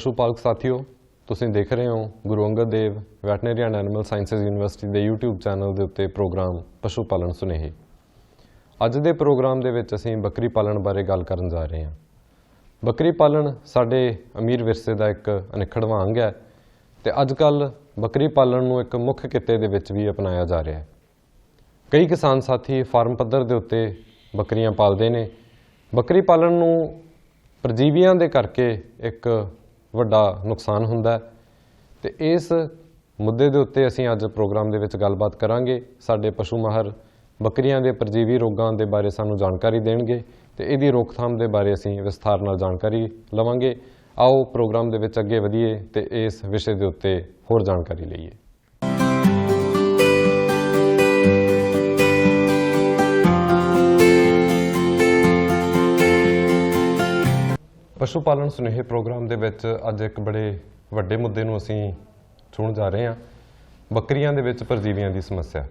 ਪਸ਼ੂ ਪਾਲਕ ਸਾਥੀਓ ਤੁਸੀਂ ਦੇਖ ਰਹੇ ਹੋ Guru Angad Dev veterinary and animal sciences university ਦੇ YouTube ਚੈਨਲ ਦੇ ਉੱਤੇ ਪ੍ਰੋਗਰਾਮ ਪਸ਼ੂ ਪਾਲਣ ਸੁਨੇਹੇ ਅੱਜ ਦੇ ਪ੍ਰੋਗਰਾਮ ਦੇ ਵਿੱਚ ਅਸੀਂ ਬੱਕਰੀ ਪਾਲਣ ਬਾਰੇ ਗੱਲ ਕਰਨ ਜਾ ਰਹੇ ਹਾਂ ਬੱਕਰੀ ਪਾਲਣ ਸਾਡੇ ਅਮੀਰ ਵਿਰਸੇ ਦਾ ਇੱਕ ਅਨਿੱਖੜਵਾਂ ਅੰਗ ਹੈ ਤੇ ਅੱਜ ਕੱਲ ਬੱਕਰੀ ਪਾਲਣ ਨੂੰ ਇੱਕ ਮੁੱਖ ਕਿੱਤੇ ਦੇ ਵਿੱਚ ਵੀ ਅਪਣਾਇਆ ਜਾ ਰਿਹਾ ਹੈ ਕਈ ਕਿਸਾਨ ਸਾਥੀ ਫਾਰਮ ਪੱਧਰ ਦੇ ਉੱਤੇ ਬੱਕਰੀਆਂ ਪਾਲਦੇ ਨੇ ਬੱਕਰੀ ਪਾਲਣ ਨੂੰ ਪਰਜੀਵੀਆਂ ਦੇ ਕਰਕੇ ਇੱਕ ਵੱਡਾ ਨੁਕਸਾਨ ਹੁੰਦਾ ਹੈ। ਤੇ ਇਸ ਮੁੱਦੇ ਦੇ ਉੱਤੇ ਅਸੀਂ ਅੱਜ ਪ੍ਰੋਗਰਾਮ ਦੇ ਵਿੱਚ ਗੱਲਬਾਤ ਕਰਾਂਗੇ। ਸਾਡੇ ਪਸ਼ੂ ਮਾਹਰ ਬੱਕਰੀਆਂ ਦੇ ਪਰਜੀਵੀ ਰੋਗਾਂ ਦੇ ਬਾਰੇ ਸਾਨੂੰ ਜਾਣਕਾਰੀ ਦੇਣਗੇ ਤੇ ਇਹਦੀ ਰੋਕਥਾਮ ਦੇ ਬਾਰੇ ਅਸੀਂ ਵਿਸਥਾਰ ਨਾਲ ਜਾਣਕਾਰੀ ਲਵਾਂਗੇ। ਆਓ ਪ੍ਰੋਗਰਾਮ ਦੇ ਵਿੱਚ ਅੱਗੇ ਵਧੀਏ ਤੇ ਇਸ ਵਿਸ਼ੇ ਦੇ ਉੱਤੇ ਹੋਰ ਜਾਣਕਾਰੀ ਲਈਏ। ਪਸ਼ੂ ਪਾਲਣ ਸੁਨੇਹੇ ਪ੍ਰੋਗਰਾਮ ਦੇ ਵਿੱਚ ਅੱਜ ਇੱਕ ਬੜੇ ਵੱਡੇ ਮੁੱਦੇ ਨੂੰ ਅਸੀਂ ਛੂਹਣ ਜਾ ਰਹੇ ਹਾਂ ਬੱਕਰੀਆਂ ਦੇ ਵਿੱਚ ਪਰਜੀਵੀਆਂ ਦੀ ਸਮੱਸਿਆ।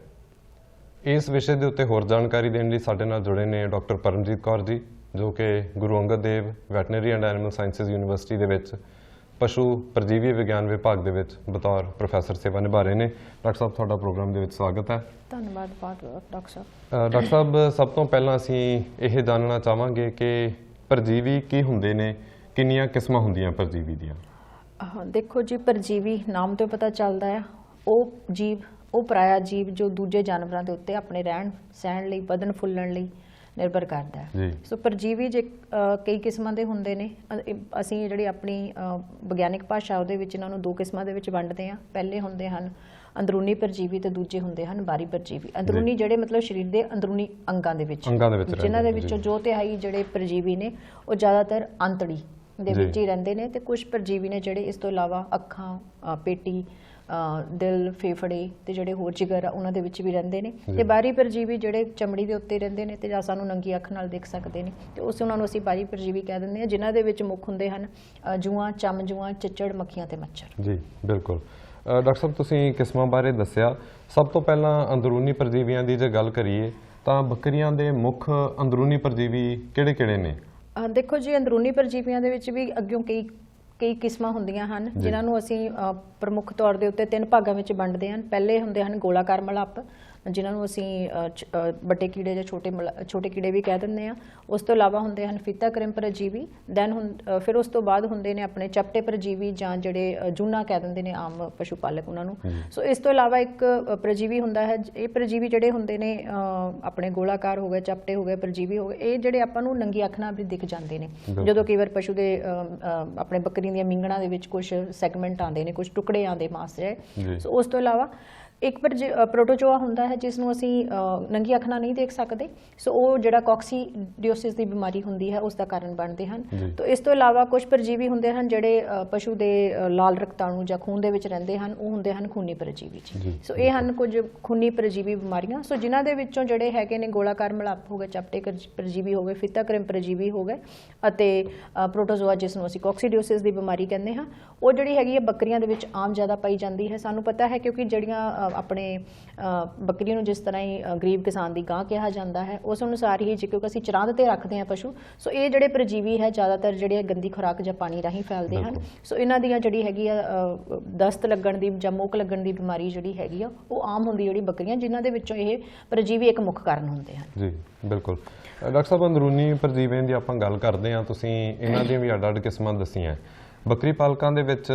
ਇਸ ਵਿਸ਼ੇ ਦੇ ਉੱਤੇ ਹੋਰ ਜਾਣਕਾਰੀ ਦੇਣ ਲਈ ਸਾਡੇ ਨਾਲ ਜੁੜੇ ਨੇ ਡਾਕਟਰ ਪਰਮਜੀਤ ਕੌਰ ਜੀ ਜੋ ਕਿ Guru Angad Dev veterinary and animal sciences university ਦੇ ਵਿੱਚ ਪਸ਼ੂ ਪਰਜੀਵੀ ਵਿਗਿਆਨ ਵਿਭਾਗ ਦੇ ਵਿੱਚ ਬਤੌਰ ਪ੍ਰੋਫੈਸਰ ਸੇਵਾ ਨਿਭਾ ਰਹੇ ਨੇ। ਡਾਕਟਰ ਸਾਹਿਬ ਤੁਹਾਡਾ ਪ੍ਰੋਗਰਾਮ ਦੇ ਵਿੱਚ ਸਵਾਗਤ ਹੈ। ਧੰਨਵਾਦ ਬਹੁਤ ਡਾਕਟਰ ਸਾਹਿਬ। ਡਾਕਟਰ ਸਾਹਿਬ ਸਭ ਤੋਂ ਪਹਿਲਾਂ ਅਸੀਂ ਇਹ ਜਾਣਨਾ ਚਾਹਾਂਗੇ ਕਿ ਪਰਜੀਵੀ ਕੀ ਹੁੰਦੇ ਨੇ? ਕਿੰਨੀਆਂ ਕਿਸਮਾਂ ਹੁੰਦੀਆਂ ਪਰਜੀਵੀ ਦੀਆਂ? ਦੇਖੋ ਜੀ ਪਰਜੀਵੀ ਨਾਮ ਤੋਂ ਪਤਾ ਚੱਲਦਾ ਹੈ ਉਹ ਜੀਵ ਉਹ ਪਰਾਇਆ ਜੀਵ ਜੋ ਦੂਜੇ ਜਾਨਵਰਾਂ ਦੇ ਉੱਤੇ ਆਪਣੇ ਰਹਿਣ ਸਹਿਣ ਲਈ ਵਧਣ ਫੁੱਲਣ ਲਈ ਨਿਰਭਰ ਕਰਦਾ ਹੈ। ਸੋ ਪਰਜੀਵੀ ਜੇ ਕਈ ਕਿਸਮਾਂ ਦੇ ਹੁੰਦੇ ਨੇ। ਅਸੀਂ ਜਿਹੜੀ ਆਪਣੀ ਵਿਗਿਆਨਿਕ ਭਾਸ਼ਾ ਉਹਦੇ ਵਿੱਚ ਇਹਨਾਂ ਨੂੰ ਦੋ ਕਿਸਮਾਂ ਦੇ ਵਿੱਚ ਵੰਡਦੇ ਹਾਂ। ਪਹਿਲੇ ਹੁੰਦੇ ਹਨ ਅੰਦਰੂਨੀ ਪਰਜੀਵੀ ਤੇ ਦੂਜੇ ਹੁੰਦੇ ਹਨ ਬਾਹਰੀ ਪਰਜੀਵੀ। ਅੰਦਰੂਨੀ ਜਿਹੜੇ ਮਤਲਬ ਸਰੀਰ ਦੇ ਅੰਦਰੂਨੀ ਅੰਗਾਂ ਦੇ ਵਿੱਚ। ਅੰਗਾਂ ਦੇ ਵਿੱਚ ਜਿਨ੍ਹਾਂ ਦੇ ਵਿੱਚੋਂ ਜੀ। ਤਿਹਾਈ ਜਿਹੜੇ ਪਰਜੀਵੀ ਨੇ ਉਹ ਜ਼ਿਆਦਾਤਰ ਅੰਤੜੀ ਦੇ। ਵਿੱਚ ਹੀ ਰਹਿੰਦੇ ਨੇ ਤੇ ਕੁਝ ਪਰਜੀਵੀ ਨੇ ਜਿਹੜੇ ਇਸ ਤੋਂ ਇਲਾਵਾ ਅੱਖਾਂ ਪੇਟੀ ਦਿਲ ਫੇਫੜੇ ਤੇ ਜਿਹੜੇ ਹੋਰ ਜਿਗਰ ਆ ਉਹਨਾਂ ਦੇ ਵਿੱਚ ਵੀ ਰਹਿੰਦੇ ਨੇ। ਤੇ ਬਾਹਰੀ ਪਰਜੀਵੀ ਜਿਹੜੇ ਚਮੜੀ ਦੇ ਉੱਤੇ ਰਹਿੰਦੇ ਨੇ ਤੇ ਜਾਂ ਸਾਨੂੰ ਨੰਗੀ ਅੱਖ ਨਾਲ ਦੇਖ ਸਕਦੇ ਨੇ। ਤੇ ਉਸ ਉਹਨਾਂ ਨੂੰ ਅਸੀਂ ਬਾਹਰੀ ਪਰਜੀਵੀ ਕਹਿ ਦਿੰਦੇ ਹਾਂ ਜਿਨ੍ਹਾਂ ਦੇ ਵਿੱਚ ਮੁੱਖ ਹੁੰਦੇ ਹਨ ਜੂਆਂ ਚਮ ਜੂਆਂ ਚਿੱਚੜ ਮੱਖੀਆਂ ਤੇ ਮੱਛਰ। ਜੀ ਬਿਲਕੁਲ। ਡਾਕਟਰ ਸਾਹਿਬ ਤੁਸੀਂ ਕਿਸਮਾਂ ਬਾਰੇ ਦੱਸਿਆ। ਸਭ ਤੋਂ ਪਹਿਲਾਂ ਅੰਦਰੂਨੀ ਪਰਜੀਵੀਆਂ ਦੀ ਜੇ ਗੱਲ ਕਰੀਏ ਤਾਂ ਬੱਕਰੀਆਂ ਦੇ ਮੁੱਖ ਅੰਦਰੂਨੀ ਪਰਜੀਵੀ ਕਿਹੜੇ-ਕਿਹੜੇ ਨੇ? ਦੇਖੋ ਜੀ ਅੰਦਰੂਨੀ ਪਰਜੀਵੀਆਂ ਦੇ ਵਿੱਚ ਵੀ ਅੱਗਿਓਂ ਕਈ ਕਈ ਕਿਸਮਾਂ ਹੁੰਦੀਆਂ ਹਨ। ਜਿਨ੍ਹਾਂ ਨੂੰ ਅਸੀਂ ਪ੍ਰਮੁੱਖ ਤੌਰ ਦੇ ਉੱਤੇ ਤਿੰਨ ਭਾਗਾਂ ਵਿੱਚ ਵੰਡਦੇ ਹਨ। ਪਹਿਲੇ ਹੁੰਦੇ ਹਨ ਗੋਲਾਕਾਰ ਮਲੱਪ ਜਿਨ੍ਹਾਂ ਨੂੰ ਅਸੀਂ ਵੱਡੇ ਕੀੜੇ ਜਾਂ ਛੋਟੇ ਛੋਟੇ ਕੀੜੇ ਵੀ ਕਹਿ ਦਿੰਦੇ ਆ ਉਸ ਤੋਂ ਇਲਾਵਾ ਹੁੰਦੇ ਹਨ ਫੀਤਾ ਕ੍ਰਿਮ ਪਰਜੀਵੀ ਦੈਨ ਫਿਰ ਉਸ ਤੋਂ ਬਾਅਦ ਹੁੰਦੇ ਨੇ ਆਪਣੇ ਚਪਟੇ ਪਰਜੀਵੀ ਜਾਂ ਜਿਹੜੇ ਜੂਨਾ ਕਹਿ ਦਿੰਦੇ ਨੇ ਆਮ ਪਸ਼ੂ ਪਾਲਕ ਉਹਨਾਂ ਨੂੰ। ਸੋ ਇਸ ਤੋਂ ਇਲਾਵਾ ਇੱਕ ਪਰਜੀਵੀ ਹੁੰਦਾ ਹੈ ਇਹ ਪਰਜੀਵੀ ਜਿਹੜੇ ਹੁੰਦੇ ਨੇ ਆਪਣੇ ਗੋਲਾਕਾਰ ਹੋ ਗਏ ਚਪਟੇ ਹੋ ਗਏ ਪਰਜੀਵੀ ਹੋ ਗਏ ਇਹ ਜਿਹੜੇ ਆਪਾਂ ਨੂੰ ਨੰਗੀ ਅੱਖ ਨਾਲ ਵੀ ਦਿਖ ਜਾਂਦੇ ਨੇ। ਜਦੋਂ ਕਈ ਵਾਰ ਪਸ਼ੂ ਦੇ ਆਪਣੇ ਬੱਕਰੀਆਂ ਦੀਆਂ ਮਿੰਗਣਾਂ ਦੇ ਵਿੱਚ ਕੁਝ ਸੈਗਮੈਂਟ ਆਉਂਦੇ ਨੇ ਕੁਝ ਟੁਕੜੇ ਆਉਂਦੇ ਮਾਸ ਦੇ ਜੀ। ਸੋ ਉਸ ਤੋਂ ਇਲਾਵਾ ਇੱਕ ਪਰ ਪ੍ਰੋਟੋਜੋਆ ਹੁੰਦਾ ਹੈ ਜਿਸ ਨੂੰ ਅਸੀਂ ਨੰਗੀ ਅੱਖ ਨਾਲ ਨਹੀਂ ਦੇਖ ਸਕਦੇ ਸੋ ਉਹ ਜਿਹੜਾ ਕੋਕਸੀਡਿਓਸਿਸ ਦੀ ਬਿਮਾਰੀ ਹੁੰਦੀ ਹੈ ਉਸ ਦਾ ਕਾਰਨ ਬਣਦੇ ਹਨ। ਤੋ ਇਸ ਤੋਂ ਇਲਾਵਾ ਕੁਝ ਪਰਜੀਵੀ ਹੁੰਦੇ ਹਨ ਜਿਹੜੇ ਪਸ਼ੂ ਦੇ ਲਾਲ ਰਕਤਾਣੂ ਜਾਂ ਖੂਨ ਦੇ ਵਿੱਚ ਰਹਿੰਦੇ ਹਨ ਉਹ ਹੁੰਦੇ ਹਨ ਖੂਨੀ ਪਰਜੀਵੀ ਸੋ ਇਹ ਹਨ ਕੁਝ ਖੂਨੀ ਪਰਜੀਵੀ ਬਿਮਾਰੀਆਂ। ਸੋ ਜਿਨ੍ਹਾਂ ਦੇ ਵਿੱਚੋਂ ਜਿਹੜੇ ਹੈਗੇ ਨੇ ਗੋਲਾਕਾਰ ਮਲੱਪ ਹੋ ਗਏ ਚਪਟੇ ਪਰਜੀਵੀ ਹੋ ਗਏ ਫਿੱਤਾ ਕ੍ਰਿਮ ਪਰਜੀਵੀ ਹੋ ਗਏ ਅਤੇ ਪ੍ਰੋਟੋਜ਼ੋਆ ਜਿਸ ਨੂੰ ਅਸੀਂ ਕੋਕਸੀਡਿਓਸਿਸ ਦੀ ਬਿਮਾਰੀ ਕਹਿੰਦੇ ਹਾਂ ਉਹ ਜਿਹੜੀ ਹੈਗੀ ਹੈ ਬੱਕਰੀਆਂ ਦੇ ਵਿੱਚ ਆਮ ਜ਼ਿਆਦਾ ਪਾਈ ਜਾਂਦੀ ਹੈ। ਸਾਨੂੰ ਪਤਾ ਹੈ ਕਿਉਂਕਿ ਜਿਹੜੀਆਂ ਆਪਣੇ ਬੱਕਰੀ ਨੂੰ ਜਿਸ ਤਰ੍ਹਾਂ ਹੀ ਗਰੀਬ ਕਿਸਾਨ ਦੀ ਗਾਂ ਕਿਹਾ ਜਾਂਦਾ ਹੈ ਉਸ ਅਨੁਸਾਰ ਹੀ ਜੇ ਕਿਉਂਕਿ ਅਸੀਂ ਚਰਾਂਦ ਤੇ ਰੱਖਦੇ ਹਾਂ ਪਸ਼ੂ ਸੋ ਇਹ ਜਿਹੜੇ ਪਰਜੀਵੀ ਹੈ ਜ਼ਿਆਦਾਤਰ ਜਿਹੜੇ ਗੰਦੀ ਖੁਰਾਕ ਜਾਂ ਪਾਣੀ ਰਾਹੀਂ ਫੈਲਦੇ ਹਨ। ਸੋ ਇਹਨਾਂ ਦੀਆਂ ਜਿਹੜੀ ਹੈਗੀ ਆ ਦਸਤ ਲੱਗਣ ਦੀ ਜਾਂ ਮੁੱਕ ਲੱਗਣ ਦੀ ਬਿਮਾਰੀ ਜਿਹੜੀ ਹੈਗੀ ਆ ਉਹ ਆਮ ਹੁੰਦੀ ਜਿਹੜੀ ਬੱਕਰੀਆਂ ਜਿਨ੍ਹਾਂ ਦੇ ਵਿੱਚੋਂ ਇਹ ਪਰਜੀਵੀ ਇੱਕ ਮੁੱਖ ਕਾਰਨ ਹੁੰਦੇ ਹਨ। ਜੀ ਬਿਲਕੁਲ। ਡਾਕਟਰ ਸਾਹਿਬ ਅੰਦਰੂਨੀ ਪਰਜੀਵੀਆਂ ਦੀ ਆਪਾਂ ਗੱਲ ਕਰਦੇ ਹਾਂ ਤੁਸੀਂ ਇਹਨਾਂ ਦੀਆਂ ਵੀ ਅੱਡ-ਅੱਡ ਕਿਸਮਾਂ ਦੱਸੀਆਂ। ਬੱਕਰੀ ਪਾਲਕਾਂ ਦੇ ਵਿੱਚ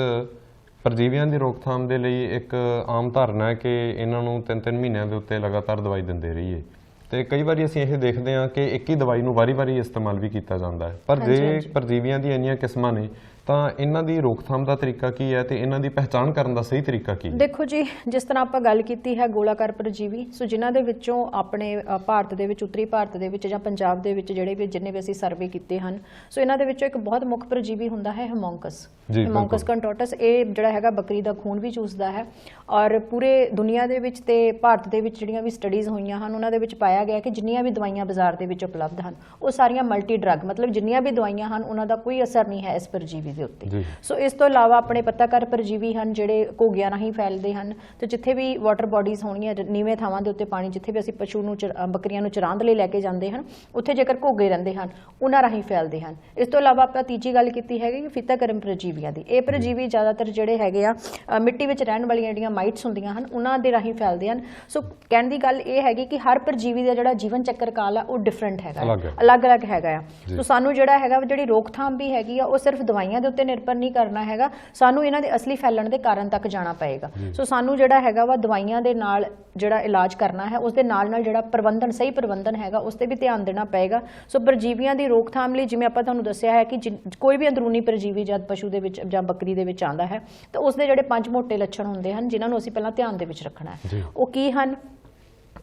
ਪਰਜੀਵੀਆਂ ਦੀ ਰੋਕਥਾਮ ਦੇ ਲਈ ਇੱਕ ਆਮ ਧਾਰਨਾ ਹੈ ਕਿ ਇਹਨਾਂ ਨੂੰ 3-3 ਮਹੀਨਿਆਂ ਦੇ ਉੱਤੇ ਲਗਾਤਾਰ ਦਵਾਈ ਦਿੰਦੇ ਰਹੀਏ ਤੇ ਕਈ ਵਾਰੀ ਅਸੀਂ ਇਹ ਦੇਖਦੇ ਹਾਂ ਕਿ ਇੱਕ ਹੀ ਦਵਾਈ ਨੂੰ ਵਾਰੀ-ਵਾਰੀ ਇਸਤੇਮਾਲ ਵੀ ਕੀਤਾ ਜਾਂਦਾ ਹੈ ਪਰ ਜੇ। ਪਰਜੀਵੀਆਂ ਦੀਆਂ ਇੰਨੀਆਂ ਕਿਸਮਾਂ ਨੇ ਤਾਂ ਇਹਨਾਂ ਦੀ ਰੋਕਥਾਮ ਦਾ ਤਰੀਕਾ ਕੀ ਹੈ ਤੇ ਇਹਨਾਂ ਦੀ ਪਹਿਚਾਣ ਕਰਨ ਦਾ ਸਹੀ ਤਰੀਕਾ ਕੀ ਹੈ ਦੇਖੋ ਜੀ ਜਿਸ ਤਰ੍ਹਾਂ ਆਪਾਂ ਗੱਲ ਕੀਤੀ ਹੈ ਗੋਲਾਕਾਰ ਪਰਜੀਵੀ ਸੋ ਜਿਨ੍ਹਾਂ ਦੇ ਵਿੱਚੋਂ ਆਪਣੇ ਭਾਰਤ ਦੇ ਵਿੱਚ ਉੱਤਰੀ ਭਾਰਤ ਦੇ ਵਿੱਚ ਜਾਂ ਪੰਜਾਬ ਦੇ ਵਿੱਚ ਜਿਹੜੇ ਵੀ ਜਿੰਨੇ ਵੀ ਅਸੀਂ ਸਰਵੇ ਕੀਤੇ ਹਨ ਸੋ ਇਹਨਾਂ ਦੇ ਵਿੱਚੋਂ ਇੱਕ ਬਹੁਤ ਮੁੱਖ ਪਰਜੀਵੀ ਹੁੰਦਾ ਹੈ ਹਿਮੋਂਕਸ ਹਿਮੋਂਕਸ। ਕੰਟੋਟਸ ਇਹ ਜਿਹੜਾ ਹੈਗਾ ਬੱਕਰੀ ਦਾ ਖੂਨ ਵੀ ਚੂਸਦਾ ਹੈ ਔਰ ਪੂਰੇ ਦੁਨੀਆ ਦੇ ਵਿੱਚ ਤੇ ਭਾਰਤ ਦੇ ਵਿੱਚ ਜਿਹੜੀਆਂ ਵੀ ਸਟੱਡੀਜ਼ ਹੋਈਆਂ ਹਨ ਉਹਨਾਂ ਦੇ ਵਿੱਚ ਪਾਇਆ ਗਿਆ ਕਿ ਜਿੰਨੀਆਂ ਵੀ ਦਵਾਈਆਂ ਬਾਜ਼ਾਰ ਦੇ ਵਿੱਚ ਉਪਲਬਧ ਹਨ ਉਹ ਸਾਰੀਆਂ ਮਲਟੀ ਡਰੱਗ ਮਤਲਬ ਜਿੰਨੀਆਂ ਵੀ ਦਵਾਈਆਂ ਹਨ ਉਹਨਾਂ ਦਾ ਕੋਈ ਅਸਰ ਨਹੀਂ ਹੈ ਇਸ ਪਰਜੀਵੀ ਦੇ ਉੱਤੇ। ਸੋ ਇਸ ਤੋਂ ਇਲਾਵਾ ਆਪਣੇ ਪੱਤਾਕਾਰ ਪਰਜੀਵੀ ਹਨ ਜਿਹੜੇ ਘੋਗਿਆਂ ਰਾਹੀਂ ਫੈਲਦੇ ਹਨ। ਤੇ ਜਿੱਥੇ ਵੀ ਵਾਟਰ ਬਾਡੀਜ਼ ਹੋਣਗੀਆਂ ਜ- ਨੀਵੇਂ ਥਾਵਾਂ ਦੇ ਉੱਤੇ ਪਾਣੀ ਜਿੱਥੇ ਵੀ ਅਸੀਂ ਪਸ਼ੂ ਨੂੰ ਬੱਕਰੀਆਂ ਨੂੰ ਚਰਾਉਣ ਦੇ ਲਈ ਲੈ ਕੇ ਜਾਂਦੇ ਹਨ ਉੱਥੇ ਜੇਕਰ ਘੋਗੇ ਰਹਿੰਦੇ ਹਨ ਉਹਨਾਂ ਰਾਹੀਂ ਫੈਲਦੇ ਹਨ। ਇਸ ਤੋਂ ਇਲਾਵਾ ਆਪਾਂ ਤੀਜੀ ਗੱਲ ਕੀਤੀ ਹੈਗੀ ਕਿ ਫਿੱਤਾਕਰਮ ਪਰਜੀਵੀਆਂ ਦੀ। ਇਹ ਪਰਜੀਵੀ ਜ਼ਿਆਦਾਤਰ ਜਿਹੜੇ ਹੈਗੇ ਆ ਮਿੱਟੀ ਵਿੱਚ ਰਹਿਣ ਵਾਲੀਆਂ ਜਿਹੜੀਆਂ ਮਾਈਟਸ ਹੁੰਦੀਆਂ ਹਨ ਉਹਨਾਂ ਦੇ ਰਾਹੀਂ ਫੈਲਦੇ ਹਨ। ਸੋ ਕਹਿਣ ਦੀ ਗੱਲ ਇਹ ਹੈਗੀ ਕਿ ਹਰ ਪਰਜੀਵੀ ਦਾ ਜਿਹੜਾ ਜੀਵਨ ਚੱਕਰ ਕਾਲ ਆ ਉਹ ਡਿਫਰੈਂਟ ਹੈਗਾ। ਅਲੱਗ-ਅਲੱਗ ਹੈਗਾ ਆ। ਸੋ ਸਾਨੂੰ ਜਿਹੜਾ ਹੈਗਾ ਜਿਹੜੀ ਰੋਕਥਾਮ ਵੀ ਹੈਗੀ ਆ ਉਹ ਸਿਰਫ ਦਵਾਈਆਂ ਦੇ ਉੱਤੇ ਨਿਰਭਰ ਨਹੀਂ ਕਰਨਾ ਹੈਗਾ ਸਾਨੂੰ ਇਹਨਾਂ ਦੇ ਅਸਲੀ ਫੈਲਣ ਦੇ ਕਾਰਨ ਤੱਕ ਜਾਣਾ ਪਏਗਾ। ਸੋ ਸਾਨੂੰ ਜਿਹੜਾ ਹੈਗਾ ਵਾ ਦਵਾਈਆਂ ਦੇ ਨਾਲ ਜਿਹੜਾ ਇਲਾਜ ਕਰਨਾ ਹੈ ਉਸ ਦੇ ਨਾਲ ਨਾਲ ਜਿਹੜਾ ਪ੍ਰਬੰਧਨ ਸਹੀ ਪ੍ਰਬੰਧਨ ਹੈਗਾ ਉਸ ਤੇ ਵੀ ਧਿਆਨ ਦੇਣਾ ਪਏਗਾ। ਸੋ ਪਰਜੀਵੀਆਂ ਦੀ ਰੋਕਥਾਮ ਲਈ ਜਿਵੇਂ ਆਪਾਂ ਤੁਹਾਨੂੰ ਦੱਸਿਆ ਹੈ ਕਿ ਕੋਈ ਵੀ ਅੰਦਰੂਨੀ ਪਰਜੀਵੀ ਜਦ ਪਸ਼ੂ ਦੇ ਵਿੱਚ ਜਾਂ ਬੱਕਰੀ ਦੇ ਵਿੱਚ ਆਂਦਾ ਹੈ ਤਾਂ ਉਸ ਦੇ ਜਿਹੜੇ ਪੰਜ ਮੋٹے ਲੱਛਣ ਹੁੰਦੇ ਹਨ ਜਿਨ੍ਹਾਂ ਨੂੰ ਅਸੀਂ ਪਹਿਲਾਂ ਧਿਆਨ ਦੇ ਵਿੱਚ ਰੱਖਣਾ ਹੈ। ਉਹ ਕੀ ਹਨ?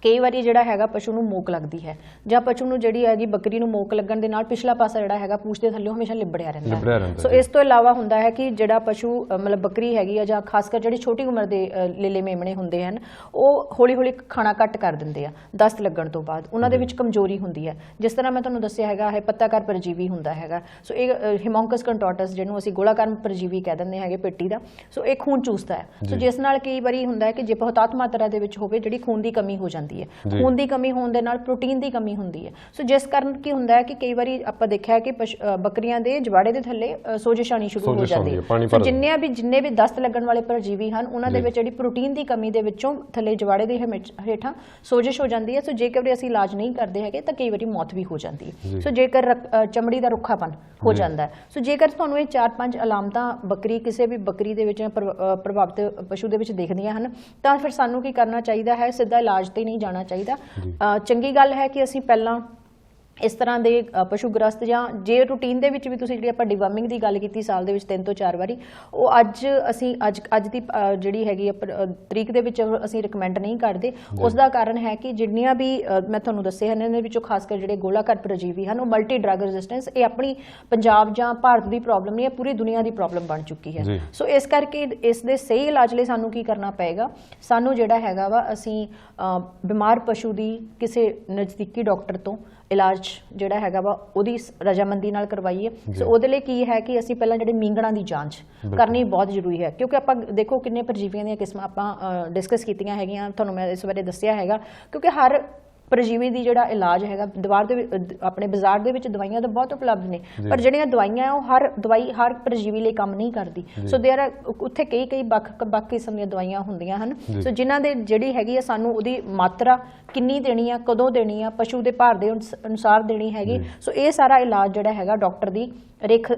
ਕਈ ਵਾਰੀ ਜਿਹੜਾ ਹੈਗਾ ਪਸ਼ੂ ਨੂੰ ਮੋਕ ਲੱਗਦੀ ਹੈ ਜਾਂ ਪਸ਼ੂ ਨੂੰ ਜਿਹੜੀ ਹੈਗੀ ਬੱਕਰੀ ਨੂੰ ਮੋਕ ਲੱਗਣ ਦੇ ਨਾਲ ਪਿਛਲਾ ਪਾਸਾ ਜਿਹੜਾ ਹੈਗਾ ਪੂਛ ਦੇ ਥੱਲੇ ਹਮੇਸ਼ਾ ਲਿਬੜਿਆ ਰਹਿੰਦਾ ਰਹਿੰਦਾ ਸੋ। ਇਸ ਤੋਂ ਇਲਾਵਾ ਹੁੰਦਾ ਹੈ ਕਿ ਜਿਹੜਾ ਪਸ਼ੂ ਮਤਲਬ ਬੱਕਰੀ ਹੈਗੀ ਆ ਜਾਂ ਖਾਸ ਕਰ ਜਿਹੜੀ ਛੋਟੀ ਉਮਰ ਦੇ ਲੇਲੇ ਮੇਮਣੇ ਹੁੰਦੇ ਹਨ ਉਹ ਹੌਲੀ ਹੌਲੀ ਖਾਣਾ ਘੱਟ ਕਰ ਦਿੰਦੇ ਆ ਦਸਤ ਲੱਗਣ ਤੋਂ ਬਾਅਦ। ਉਹਨਾਂ ਦੇ ਵਿੱਚ ਕਮਜ਼ੋਰੀ ਹੁੰਦੀ ਹੈ। ਜਿਸ ਤਰ੍ਹਾਂ ਮੈਂ ਤੁਹਾਨੂੰ ਦੱਸਿਆ ਹੈਗਾ ਇਹ ਪੱਤਾਕਾਰ ਪਰਜੀਵੀ ਹੁੰਦਾ ਹੈਗਾ। ਸੋ ਇਹ ਹਿਮੋਂਕਸ ਕੰਟੋਟਸ ਜਿਹਨੂੰ ਅਸੀਂ ਗੋਲਾਕਾਰ ਪਰਜੀਵੀ ਕਹਿ ਦਿੰਦੇ ਹੈਗੇ ਪੇਟੀ ਦਾ ਸੋ ਇਹ ਖੂਨ ਚੂਸਦਾ ਹੈ। ਸੋ। ਜਿਸ ਨਾਲ ਕਈ ਵਾਰੀ ਹੁੰਦਾ ਹੈ ਕਿ ਜੇ ਬਹੁਤਾਤ ਮਾਤਰਾ ਦੇ ਵਿੱਚ ਹੋਵੇ ਜਿਹੜੀ ਖੂਨ ਦੀ ਕਮੀ ਹੋ ਜਾਂਦੀ ਹੈ ਜੀ। ਖੂਨ ਦੀ ਕਮੀ ਹੋਣ ਦੇ ਨਾਲ ਪ੍ਰੋਟੀਨ ਦੀ ਕਮੀ ਹੁੰਦੀ ਹੈ ਸੋ ਜਿਸ ਕਾਰਨ ਕੀ ਹੁੰਦਾ ਹੈ ਕਿ ਕਈ ਵਾਰੀ ਆਪਾਂ ਦੇਖਿਆ ਹੈ ਕਿ ਬੱਕਰੀਆਂ ਦੇ ਜਵਾੜੇ ਦੇ ਥੱਲੇ ਸੋਜਸ਼ ਆਉਣੀ ਸ਼ੁਰੂ ਹੋ ਜਾਂਦੀ ਹੈ ਹੈ, ਸੋ ਜਿੰਨੇ ਵੀ ਜਿੰਨੇ ਵੀ ਦਸਤ ਲੱਗਣ ਵਾਲੇ ਪਰਜੀਵੀ ਹਨ ਉਹਨਾਂ ਦੇ। ਵਿੱਚ ਜਿਹੜੀ ਪ੍ਰੋਟੀਨ ਦੀ ਕਮੀ ਦੇ ਵਿੱਚੋਂ ਥੱਲੇ ਜਵਾੜੇ ਦੇ ਹੇਠ- ਸੋਜਸ਼ ਹੋ ਜਾਂਦੀ ਹੈ ਸੋ ਜੇਕਰ ਅਸੀਂ ਇਲਾਜ ਨਹੀਂ ਕਰਦੇ ਹੈਗੇ ਤਾਂ ਕਈ ਵਾਰੀ ਮੌਤ ਵੀ ਹੋ ਜਾਂਦੀ ਹੈ। ਸੋ ਜੇਕਰ ਚਮੜੀ ਦਾ ਰੁੱਖਾਪਨ ਹੋ। ਜਾਂਦਾ ਹੈ ਸੋ ਜੇਕਰ ਤੁਹਾਨੂੰ ਇਹ ਚਾਰ ਪੰਜ ਅਲਾਮਤਾਂ ਬੱਕਰੀ ਕਿਸੇ ਵੀ ਬੱਕਰੀ ਦੇ ਵਿੱਚ ਜਾਂ ਪ੍ਰਭਾਵਿਤ ਪਸ਼ੂ ਦੇ ਵਿੱਚ ਦਿਖਦੀਆਂ ਹਨ ਤਾਂ ਫਿਰ ਸਾਨੂੰ ਕੀ ਕਰਨਾ ਚਾਹੀਦਾ ਹੈ ਸਿੱਧਾ ਇਲਾਜ ਤੇ ਨਹੀਂ ਜਾਣਾ ਚਾਹੀਦਾ। ਚੰਗੀ ਗੱਲ ਹੈ ਕਿ ਅਸੀਂ ਪਹਿਲਾਂ ਇਸ ਤਰ੍ਹਾਂ ਦੇ ਪਸ਼ੂ ਗ੍ਰਸਤ ਜਾਂ ਜੇ ਰੂਟੀਨ ਦੇ ਵਿੱਚ ਵੀ ਤੁਸੀਂ ਜਿਹੜੀ ਆਪਾਂ ਡਿਵਰਮਿੰਗ ਦੀ ਗੱਲ ਕੀਤੀ ਸਾਲ ਦੇ ਵਿੱਚ ਤਿੰਨ ਤੋਂ ਚਾਰ ਵਾਰੀ ਉਹ ਅੱਜ ਅਸੀਂ ਅੱਜ ਅੱਜ ਦੀ ਜਿਹੜੀ ਹੈਗੀ ਤਰੀਕ ਦੇ ਵਿੱਚ ਅਸੀਂ ਰეკਮੈਂਡ ਨਹੀਂ ਕਰਦੇ। ਉਸ ਦਾ ਕਾਰਨ ਹੈ ਕਿ ਜਿੰਨੀਆਂ ਵੀ ਮੈਂ ਤੁਹਾਨੂੰ ਦੱਸੇ ਹਨ ਇਹਨਾਂ ਦੇ ਵਿੱਚੋਂ ਖਾਸ ਕਰ ਜਿਹੜੇ ਗੋਲਾਕਾਰ ਪਰਜੀਵੀ ਹਨ ਉਹ ਮਲਟੀ ਡਰੱਗ ਰੈਜ਼ਿਸਟੈਂਸ ਇਹ ਆਪਣੀ ਪੰਜਾਬ ਜਾਂ ਭਾਰਤ ਦੀ ਪ੍ਰੋਬਲਮ ਨਹੀਂ ਹੈ ਪੂਰੀ ਦੁਨੀਆ ਦੀ ਪ੍ਰੋਬਲਮ ਬਣ ਚੁੱਕੀ ਹੈ। ਸੋ ਇਸ ਕਰਕੇ ਇਸ ਦੇ ਸਹੀ ਇਲਾਜ ਲਈ ਸਾਨੂੰ ਕੀ ਕਰਨਾ ਪਏਗਾ? ਸਾਨੂੰ ਜਿਹੜਾ ਹੈਗਾ ਵਾ ਅਸੀਂ ਬਿਮਾਰ ਪਸ਼ੂ ਦੀ ਕਿਸੇ ਨਜ਼ਦੀਕੀ ਡਾਕਟਰ ਤੋਂ ਇਲਾਜ ਜਿਹੜਾ ਹੈਗਾ ਵਾ ਉਹਦੀ ਰਜਾਮੰਦੀ ਨਾਲ ਕਰਵਾਈਏ। ਸੋ ਉਹਦੇ ਲਈ ਕੀ ਹੈ ਕਿ ਅਸੀਂ ਪਹਿਲਾਂ ਜਿਹੜੇ ਮਿੰਗਣਾ ਦੀ ਜਾਂਚ। ਕਰਨੀ ਬਹੁਤ ਜ਼ਰੂਰੀ ਹੈ ਕਿਉਂਕਿ ਆਪਾਂ ਦੇਖੋ ਕਿੰਨੇ ਪਰਜੀਵੀਆਂ ਦੀਆਂ ਕਿਸਮਾਂ ਆਪਾਂ ਡਿਸਕਸ ਕੀਤੀਆਂ ਹੈਗੀਆਂ ਤੁਹਾਨੂੰ ਮੈਂ ਇਸ ਬਾਰੇ ਦੱਸਿਆ ਹੈਗਾ ਕਿਉਂਕਿ ਹਰ ਪਰਜੀਵੀ ਦੀ ਜਿਹੜਾ ਇਲਾਜ ਹੈਗਾ ਦੀਵਾਰ ਦੇ ਆਪਣੇ ਬਾਜ਼ਾਰ ਦੇ ਵਿੱਚ ਦਵਾਈਆਂ ਤਾਂ ਬਹੁਤ ਉਪਲਬਧ ਨੇ। ਪਰ ਜਿਹੜੀਆਂ ਦਵਾਈਆਂ ਆ ਉਹ ਹਰ ਦਵਾਈ ਹਰ ਪਰਜੀਵੀ ਲਈ ਕੰਮ ਨਹੀਂ ਕਰਦੀ। ਸੋ ਦੇਰ ਉੱਥੇ ਕਈ ਕਈ ਵੱਖ ਵੱਖ ਕਿਸਮ ਦੀਆਂ ਦਵਾਈਆਂ ਹੁੰਦੀਆਂ ਹਨ। ਸੋ ਜਿਨ੍ਹਾਂ ਦੇ ਜਿਹੜੀ ਹੈਗੀ ਆ ਸਾਨੂੰ ਉਹਦੀ ਮਾਤਰਾ ਕਿੰਨੀ ਦੇਣੀ ਆ ਕਦੋਂ ਦੇਣੀ ਆ ਪਸ਼ੂ ਦੇ ਭਾਰ ਦੇ ਅਨੁਸ- ਅਨੁਸਾਰ ਦੇਣੀ ਹੈਗੀ। ਸੋ ਇਹ ਸਾਰਾ ਇਲਾਜ ਜਿਹੜਾ ਹੈਗਾ ਡਾਕਟਰ ਦੀ ਰੇਖ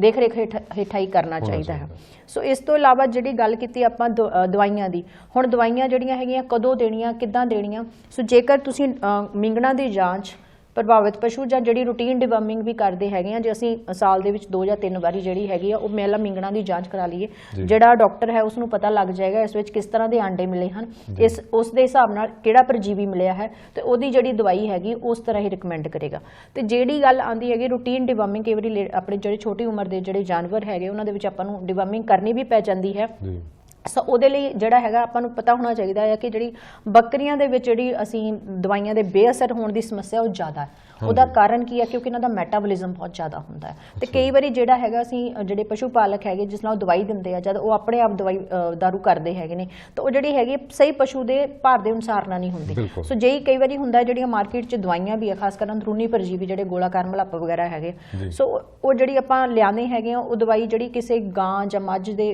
ਦੇਖ ਰੇਖ ਹੇਠ ਹੇਠਾਂ ਹੀ ਕਰਨਾ ਚਾਹੀਦਾ ਹੈ। ਸੋ ਇਸ ਤੋਂ ਇਲਾਵਾ ਜਿਹੜੀ ਗੱਲ ਕੀਤੀ ਆਪਾਂ ਦਵਾਈਆਂ ਦੀ ਹੁਣ ਦਵਾਈਆਂ ਜਿਹੜੀਆਂ ਹੈਗੀਆਂ ਕਦੋਂ ਦੇਣੀਆਂ ਕਿੱਦਾਂ ਦੇਣੀਆਂ ਸੋ ਜੇਕਰ ਤੁਸੀਂ ਮਿੰਗਣਾ ਦੀ ਜਾਂਚ ਪ੍ਰਭਾਵਿਤ ਪਸ਼ੂ ਜਾਂ ਜਿਹੜੀ ਰੂਟੀਨ ਡਿਵਰਮਿੰਗ ਵੀ ਕਰਦੇ ਹੈਗੇ ਆ ਜੇ ਅਸੀਂ ਸਾਲ ਦੇ ਵਿੱਚ ਦੋ ਜਾਂ ਤਿੰਨ ਵਾਰੀ ਜਿਹੜੀ ਹੈਗੀ ਆ ਉਹ ਮੇਲਾ ਮਿੰਗਣਾ ਦੀ ਜਾਂਚ ਕਰਾ ਲਈਏ। ਜਿਹੜਾ ਡਾਕਟਰ ਹੈ ਉਸ ਨੂੰ ਪਤਾ ਲੱਗ ਜਾਏਗਾ ਇਸ ਵਿੱਚ ਕਿਸ ਤਰ੍ਹਾਂ ਦੇ ਆਂਡੇ ਮਿਲੇ ਹਨ ਇਸ ਉਸ ਦੇ ਹਿਸਾਬ ਨਾਲ ਕਿਹੜਾ ਪਰਜੀਵੀ ਮਿਲਿਆ ਹੈ ਤੇ ਉਹਦੀ ਜਿਹੜੀ ਦਵਾਈ ਹੈਗੀ ਉਸ ਤਰ੍ਹਾਂ ਹੀ ਰეკਮੈਂਡ ਕਰੇਗਾ। ਤੇ ਜਿਹੜੀ ਗੱਲ ਆਂਦੀ ਹੈਗੀ ਰੂਟੀਨ ਡਿਵਰਮਿੰਗ ਕਈ ਵਾਰੀ ਆਪਣੇ ਜਿਹੜੇ ਛੋਟੀ ਉਮਰ ਦੇ ਜਿਹੜੇ ਜਾਨਵਰ ਹੈਗੇ ਉਹਨਾਂ ਦੇ ਵਿੱਚ ਆਪਾਂ ਨੂੰ ਡਿਵਰਮਿੰਗ ਕਰਨੀ ਵੀ ਪੈ ਜਾਂਦੀ ਹੈ। ਜੀ। ਸੋ ਉਹਦੇ ਲਈ ਜਿਹੜਾ ਹੈਗਾ ਆਪਾਂ ਨੂੰ ਪਤਾ ਹੋਣਾ ਚਾਹੀਦਾ ਹੈ ਕਿ ਜਿਹੜੀ ਬੱਕਰੀਆਂ ਦੇ ਵਿੱਚ ਜਿਹੜੀ ਅਸੀਂ ਦਵਾਈਆਂ ਦੇ ਬੇਅਸਰ ਹੋਣ ਦੀ ਸਮੱਸਿਆ ਉਹ ਜ਼ਿਆਦਾ ਹੈ ਉਹਦਾ। ਕਾਰਨ ਕੀ ਹੈ ਕਿਉਂਕਿ ਇਹਨਾਂ ਦਾ ਮੈਟਾਬੋਲਿਜ਼ਮ ਬਹੁਤ ਜ਼ਿਆਦਾ ਹੁੰਦਾ ਹੈ ਤੇ ਕਈ ਵਾਰੀ ਜਿਹੜਾ ਹੈਗਾ ਅਸੀਂ ਜਿਹੜੇ ਪਸ਼ੂ ਪਾਲਕ ਹੈਗੇ ਜਿਸ ਨਾਲ ਉਹ ਦਵਾਈ ਦਿੰਦੇ ਆ ਜਦ ਉਹ ਆਪਣੇ ਆਪ ਦਵਾਈ ਦਾਰੂ ਕਰਦੇ ਹੈਗੇ ਨੇ ਤਾਂ ਉਹ ਜਿਹੜੀ ਹੈਗੀ ਸਹੀ ਪਸ਼ੂ ਦੇ ਭਾਰ ਦੇ ਅਨੁਸਾਰ ਨਾਲ ਨਹੀਂ ਹੁੰਦੀ। ਸੋ ਜਿਹੀ ਕਈ ਵਾਰੀ ਹੁੰਦਾ ਜਿਹੜੀਆਂ ਮਾਰਕੀਟ 'ਚ ਦਵਾਈਆਂ ਵੀ ਆ ਖਾਸ ਕਰ ਅੰਦਰੂਨੀ ਪਰਜੀਵੀ ਜਿਹੜੇ ਗੋਲਾਕਾਰ ਮਲੱਪ ਵਗੈਰਾ ਹੈਗੇ। ਸੋ ਉਹ ਜਿਹੜੀ ਆਪਾਂ ਲਿਆਉਂਦੇ ਹੈਗੇ ਆ ਉਹ ਦਵਾਈ ਜਿਹੜੀ ਕਿਸੇ ਗਾਂ ਜਾਂ ਮੱਝ ਦੇ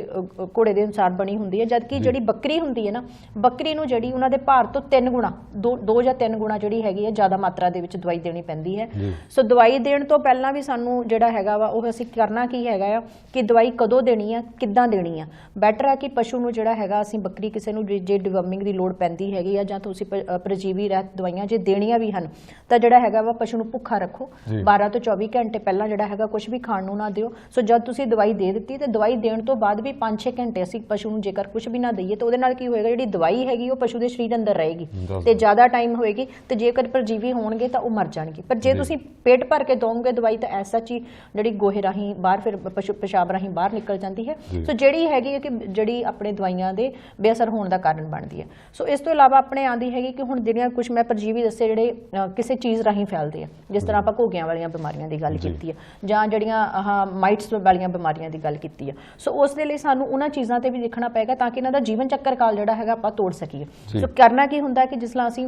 ਘੋੜੇ ਦੇ ਅਨੁਸਾਰ ਬਣੀ ਹੁੰਦੀ ਹੈ ਜਦਕਿ। ਜਿਹੜੀ ਬੱਕਰੀ ਹੁੰਦੀ ਹੈ ਨਾ ਬੱਕਰੀ ਨੂੰ ਜਿਹੜੀ ਉਹਨਾਂ ਦੇ ਭਾਰ ਤੋਂ ਤਿੰਨ ਗੁਣਾ ਦੋ ਦੋ ਜਾਂ ਤਿੰਨ ਗੁਣਾ ਜਿਹੜੀ ਹੈਗੀ ਹੈ ਜ਼ਿਆਦਾ ਮਾਤਰਾ ਦੇ ਵਿੱਚ ਦਵਾਈ ਦੇਣੀ ਪੈਂਦੀ ਹੈ। ਸੋ ਦਵਾਈ ਦੇਣ ਤੋਂ ਪਹਿਲਾਂ ਵੀ ਸਾਨੂੰ ਜਿਹੜਾ ਹੈਗਾ ਵਾ ਉਹ ਅਸੀਂ ਕਰਨਾ ਕੀ ਹੈਗਾ ਆ ਕਿ ਦਵਾਈ ਕਦੋਂ ਦੇਣੀ ਆ ਕਿੱਦਾਂ ਦੇਣੀ ਆ ਬੈਟਰ ਹੈ ਕਿ ਪਸ਼ੂ ਨੂੰ ਜਿਹੜਾ ਹੈਗਾ ਅਸੀਂ ਬੱਕਰੀ ਕਿਸੇ ਨੂੰ ਜੇ- ਡਿਵਰਮਿੰਗ ਦੀ ਲੋੜ ਪੈਂਦੀ ਹੈਗੀ ਆ ਜਾਂ ਤੁਸੀਂ ਪਰਜੀਵੀ ਰਹਿਤ ਦਵਾਈਆਂ ਜੇ ਦੇਣੀਆਂ ਵੀ ਹਨ ਤਾਂ ਜਿਹੜਾ ਹੈਗਾ ਵਾ ਪਸ਼ੂ ਨੂੰ ਭੁੱਖਾ ਰੱਖੋ ਜੀ। 12 ਤੋਂ 24 ਘੰਟੇ ਪਹਿਲਾਂ ਜਿਹੜਾ ਹੈਗਾ ਕੁਝ ਵੀ ਖਾਣ ਨੂੰ ਨਾ ਦਿਓ ਸੋ ਜਦ ਤੁਸੀਂ ਦਵਾਈ ਦੇ ਦਿੱਤੀ ਤੇ ਦਵਾਈ ਦੇਣ ਤੋਂ ਬਾਅਦ ਵੀ 5-6 ਘੰਟੇ ਅਸੀਂ ਪਸ਼ੂ ਨੂੰ ਜੇਕਰ ਕੁਝ ਵੀ ਨਾ ਦਈਏ ਤਾਂ ਉਹਦੇ ਨਾਲ ਕੀ ਹੋਏਗਾ ਜਿਹੜੀ ਦਵਾਈ ਹੈਗੀ ਉਹ ਪਸ਼ੂ ਦੇ ਸਰੀਰ ਅੰਦਰ ਰਹੇਗੀ ਤੇ ਜ਼ਿਆਦਾ ਟਾਈਮ ਹੋਏਗੀ ਤੇ ਜੇਕਰ ਪਰਜੀਵੀ ਹੋਣਗੇ ਤਾਂ ਉਹ ਮਰ ਜਾਣਗੇ ਪਰ ਜੇ। ਤੁਸੀਂ ਪੇਟ ਭਰ ਕੇ ਦੋਗੇ ਦਵਾਈ ਤਾਂ ਐਸਾ ਹੀ ਜਿਹੜੀ ਗੋਹੇ ਰਾਹੀਂ ਬਾਹਰ ਫਿਰ ਪਸ਼ੂ ਪਿਸ਼ਾਬ ਰਾਹੀਂ ਬਾਹਰ ਨਿਕਲ ਜਾਂਦੀ ਹੈ। ਸੋ ਜਿਹੜੀ ਹੈਗੀ ਹੈ ਕਿ ਜਿਹੜੀ ਆਪਣੇ ਦਵਾਈਆਂ ਦੇ ਬੇਅਸਰ ਹੋਣ ਦਾ ਕਾਰਨ ਬਣਦੀ ਹੈ ਸੋ ਇਸ ਤੋਂ ਇਲਾਵਾ ਆਪਣੇ ਆਂਦੀ ਹੈਗੀ ਕਿ ਹੁਣ ਜਿਹੜੀਆਂ ਕੁਝ ਮੈਂ ਪਰਜੀਵੀ ਦੱਸੇ ਜਿਹੜੇ ਕਿਸੇ ਚੀਜ਼ ਰਾਹੀਂ ਫੈਲਦੇ ਆ ਜਿਸ ਤਰ੍ਹਾਂ ਆਪਾਂ ਘੋਗਿਆਂ ਵਾਲੀਆਂ ਬਿਮਾਰੀਆਂ ਦੀ ਗੱਲ। ਕੀਤੀ ਹੈ ਜਾਂ ਜਿਹੜੀਆਂ ਆਹ ਮਾਈਟਸ ਵਾਲੀਆਂ ਬਿਮਾਰੀਆਂ ਦੀ ਗੱਲ ਕੀਤੀ ਹੈ ਸੋ ਉਸ ਦੇ ਲਈ ਸਾਨੂੰ ਉਹਨਾਂ ਚੀਜ਼ਾਂ ਤੇ ਵੀ ਦੇਖਣਾ ਪਏਗਾ ਤਾਂ ਕਿ ਇਹਨਾਂ ਦਾ ਜੀਵਨ ਚੱਕਰ ਕਾਲ ਜਿਹੜਾ ਹੈਗਾ ਆਪਾਂ ਤੋੜ ਸਕੀਏ। ਸੋ ਕਰਨਾ ਕੀ ਹੁੰਦਾ ਕਿ ਜਿਸ ਤਰ੍ਹਾਂ ਅਸੀਂ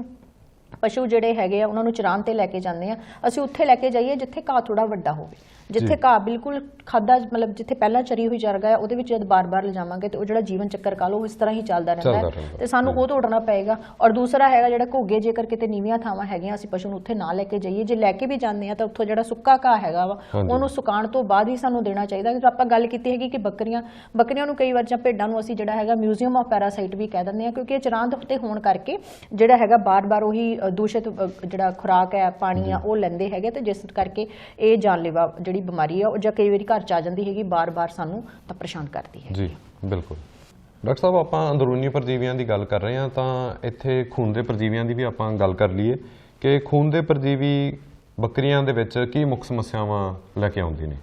ਪਸ਼ੂ ਜਿਹੜੇ ਹੈਗੇ ਆ ਉਹਨਾਂ ਨੂੰ ਚਰਾਨ ਤੇ ਲੈ ਕੇ ਜਾਂਦੇ ਆ। ਅਸੀਂ ਉੱਥੇ ਲੈ ਕੇ ਜਾਈਏ ਜਿੱਥੇ ਘਾਹ ਥੋੜਾ ਵੱਡਾ ਹੋਵੇ। ਜਿੱਥੇ। ਘਾਹ ਬਿਲਕੁਲ ਖਾਦਾ ਮਤਲਬ ਜਿੱਥੇ ਪਹਿਲਾਂ ਚਰੀ ਹੋਈ ਚਰਗਾ ਹੈ ਉਹਦੇ ਵਿੱਚ ਜਦ ਬਾਰ-ਬਾਰ ਲਿਜਾਵਾਂਗੇ ਤੇ ਉਹ ਜਿਹੜਾ ਜੀਵਨ ਚੱਕਰ ਕਾਲ ਉਹ ਇਸ ਤਰ੍ਹਾਂ ਹੀ ਚੱਲਦਾ ਰਹਿੰਦਾ ਹੈ। ਤੇ ਸਾਨੂੰ ਉਹ ਤੋੜਨਾ ਪਏਗਾ। ਔਰ ਦੂਸਰਾ ਹੈਗਾ ਜਿਹੜਾ ਘੋਗੇ ਜੇਕਰ ਕਿਤੇ ਨੀਵੀਆਂ ਥਾਵਾਂ ਹੈਗੀਆਂ ਅਸੀਂ ਪਸ਼ੂ ਨੂੰ ਉੱਥੇ ਨਾ ਲੈ ਕੇ ਜਾਈਏ। ਜੇ ਲੈ ਕੇ ਵੀ ਜਾਂਦੇ ਆ ਤਾਂ ਉੱਥੋਂ ਜਿਹੜਾ ਸੁੱਕਾ ਘਾਹ ਹੈਗਾ ਵਾ। ਉਹਨੂੰ ਸੁਕਾਉਣ ਤੋਂ ਬਾਅਦ ਹੀ ਸਾਨੂੰ ਦੇਣਾ ਚਾਹੀਦਾ। ਕਿਉਂਕਿ ਆਪਾਂ ਗੱਲ ਕੀਤੀ ਹੈਗੀ ਕਿ ਬੱਕਰੀਆਂ ਬੱਕਰੀਆਂ ਨੂੰ ਕਈ ਵਾਰ ਜਾਂ ਭੇਡਾਂ ਨੂੰ ਅਸੀਂ ਜਿਹੜਾ ਹੈਗਾ ਮਿਊਜ਼ੀਅਮ ਆਫ ਪੈਰਾਸਾਈਟ ਵੀ ਕਹਿ ਦਿੰਦੇ ਆ ਕਿਉਂਕਿ ਇਹ ਚਰਾਂਦ ਉੱਤੇ ਹੋਣ ਕਰਕੇ ਜਿਹੜਾ ਹੈਗਾ ਬਾਰ-ਬਾਰ ਉਹੀ ਦੂਸ਼ਿਤ ਜਿਹੜਾ ਖੁਰਾਕ ਹੈ ਪਾਣੀ ਆ ਉਹ ਲੈਂਦੇ ਹੈਗੇ ਤੇ ਜਿਸ ਕਰਕੇ ਇਹ ਜਾਨਲੇਵਾ ਜਿਹੜੀ ਬਿਮਾਰੀ ਆ ਉਹ ਜਾਂ ਕਈ ਵਾਰੀ ਘਰ ਚ ਆ ਜਾਂਦੀ ਹੈਗੀ ਬਾਰ-ਬਾਰ ਸਾਨੂੰ ਤਾਂ ਪਰੇਸ਼ਾਨ ਕਰਦੀ ਹੈ ਜੀ ਬਿਲਕੁਲ। ਡਾਕਟਰ ਸਾਹਿਬ ਆਪਾਂ ਅੰਦਰੂਨੀ ਪਰਜੀਵੀਆਂ ਦੀ ਗੱਲ ਕਰ ਰਹੇ ਹਾਂ ਤਾਂ ਇੱਥੇ ਖੂਨ ਦੇ ਪਰਜੀਵੀਆਂ ਦੀ ਵੀ ਆਪਾਂ ਗੱਲ ਕਰ ਲਈਏ ਕਿ ਖੂਨ ਦੇ ਪਰਜੀਵੀ ਬੱਕਰੀਆਂ ਦੇ ਵਿੱਚ ਕੀ ਮੁੱਖ ਸਮੱਸਿਆਵਾਂ ਲੈ ਕੇ ਆਉਂਦੀ ਨੇ?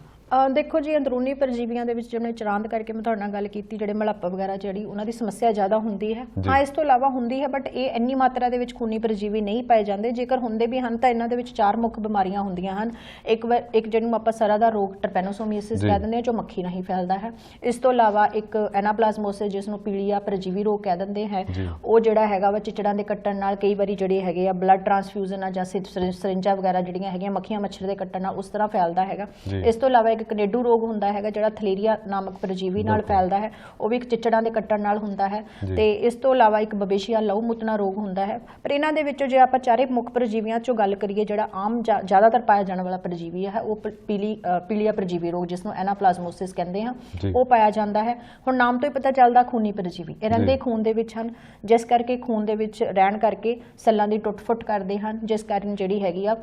ਦੇਖੋ ਜੀ ਅੰਦਰੂਨੀ ਪਰਜੀਵੀਆਂ ਦੇ ਵਿੱਚ ਜਿਵੇਂ ਚਰਾਂਦ ਕਰਕੇ ਮੈਂ ਤੁਹਾਡੇ ਨਾਲ ਗੱਲ ਕੀਤੀ ਜਿਹੜੇ ਮਲੱਪ ਵਗੈਰਾ ਜਿਹੜੀ ਉਹਨਾਂ ਦੀ ਸਮੱਸਿਆ ਜ਼ਿਆਦਾ ਹੁੰਦੀ ਹੈ। ਹਾਂ ਇਸ ਤੋਂ ਇਲਾਵਾ ਹੁੰਦੀ ਹੈ ਬਟ ਇਹ ਇੰਨੀ ਮਾਤਰਾ ਦੇ ਵਿੱਚ ਖੂਨੀ ਪਰਜੀਵੀ ਨਹੀਂ ਪਾਏ ਜਾਂਦੇ ਜੇਕਰ ਹੁੰਦੇ ਵੀ ਹਨ ਤਾਂ ਇਹਨਾਂ ਦੇ ਵਿੱਚ ਚਾਰ ਮੁੱਖ ਬਿਮਾਰੀਆਂ ਹੁੰਦੀਆਂ ਹਨ ਇੱਕ ਇੱਕ ਜਿਹਨੂੰ ਆਪਾਂ ਸਰਾ ਦਾ ਰੋਗ ਟਰਪੈਨੋਸੋਮੀਅਸਿਸ ਜੀ। ਕਹਿ ਦਿੰਦੇ ਹਾਂ ਜੋ ਮੱਖੀ ਰਾਹੀਂ ਫੈਲਦਾ ਹੈ ਇਸ ਤੋਂ ਇਲਾਵਾ ਇੱਕ ਐਨਾਪਲਾਜ਼ਮੋਸਿਸ ਜਿਸ ਨੂੰ ਪੀਲੀਆ ਪਰਜੀਵੀ ਰੋਗ ਕਹਿ ਦਿੰਦੇ ਹੈ। ਉਹ ਜਿਹੜਾ ਹੈਗਾ ਵਾ ਚਿਚੜਾਂ ਦੇ ਕੱਟਣ ਨਾਲ ਕਈ ਵਾਰੀ ਜਿਹੜੇ ਹੈਗੇ ਆ ਬਲੱਡ ਟ੍ਰਾਂਸਫਿਊਜ਼ਨ ਆ ਜਾਂ ਸਰਿੰਜਾਂ ਵਗੈਰਾ ਜਿਹੜੀਆਂ ਹੈਗੀਆਂ ਮੱਖੀਆਂ ਮੱਛਰ ਦੇ ਕੱਟਣ ਨਾਲ ਉਸ ਤਰ੍ਹਾਂ ਫੈਲਦਾ ਹੈਗਾ। ਇਸ ਤੋਂ ਇਲਾਵਾ ਇੱਕ ਕਨੇਡੂ ਰੋਗ ਹੁੰਦਾ ਹੈਗਾ ਜਿਹੜਾ ਥਲੇਰੀਆ ਨਾਮਕ ਪਰਜੀਵੀ ਨਾਲ। ਫੈਲਦਾ ਹੈ ਉਹ ਵੀ ਇੱਕ ਚਿਚੜਾਂ ਦੇ ਕੱਟਣ ਨਾਲ ਹੁੰਦਾ ਹੈ। ਤੇ ਇਸ ਤੋਂ ਇਲਾਵਾ ਇੱਕ ਬਬੇਸ਼ੀਆ ਲਹੂ ਮੁਤਨਾ ਰੋਗ ਹੁੰਦਾ ਹੈ ਪਰ ਇਹਨਾਂ ਦੇ ਵਿੱਚੋਂ ਜੇ ਆਪਾਂ ਚਾਰੇ ਮੁੱਖ ਪਰਜੀਵੀਆਂ ਚੋਂ ਗੱਲ ਕਰੀਏ ਜਿਹੜਾ ਆਮ ਜ਼ਿਆ- ਜ਼ਿਆਦਾਤਰ ਪਾਇਆ ਜਾਣ ਵਾਲਾ ਪਰਜੀਵੀ ਹੈ ਉਹ ਪੀਲੀ ਪੀਲੀਆ ਪਰਜੀਵੀ ਰੋਗ ਜਿਸ ਨੂੰ ਐਨਾਪਲਾਜ਼ਮੋਸਿਸ ਕਹਿੰਦੇ ਜੀ। ਉਹ ਪਾਇਆ ਜਾਂਦਾ ਹੈ ਹੁਣ ਨਾਮ ਤੋਂ ਹੀ ਪਤਾ ਚੱਲਦਾ ਖੂਨੀ ਪਰਜੀਵੀ ਇਹ ਰਹਿੰਦੇ। ਖੂਨ ਦੇ ਵਿੱਚ ਹਨ ਜਿਸ ਕਰਕੇ ਖੂਨ ਦੇ ਵਿੱਚ ਰਹਿਣ ਕਰਕੇ ਸੈੱਲਾਂ ਦੀ ਟੁੱਟ-ਫੁੱਟ ਕਰਦੇ ਹਨ ਜਿਸ ਕਾਰਨ ਜਿਹੜੀ ਹੈਗੀ ਆ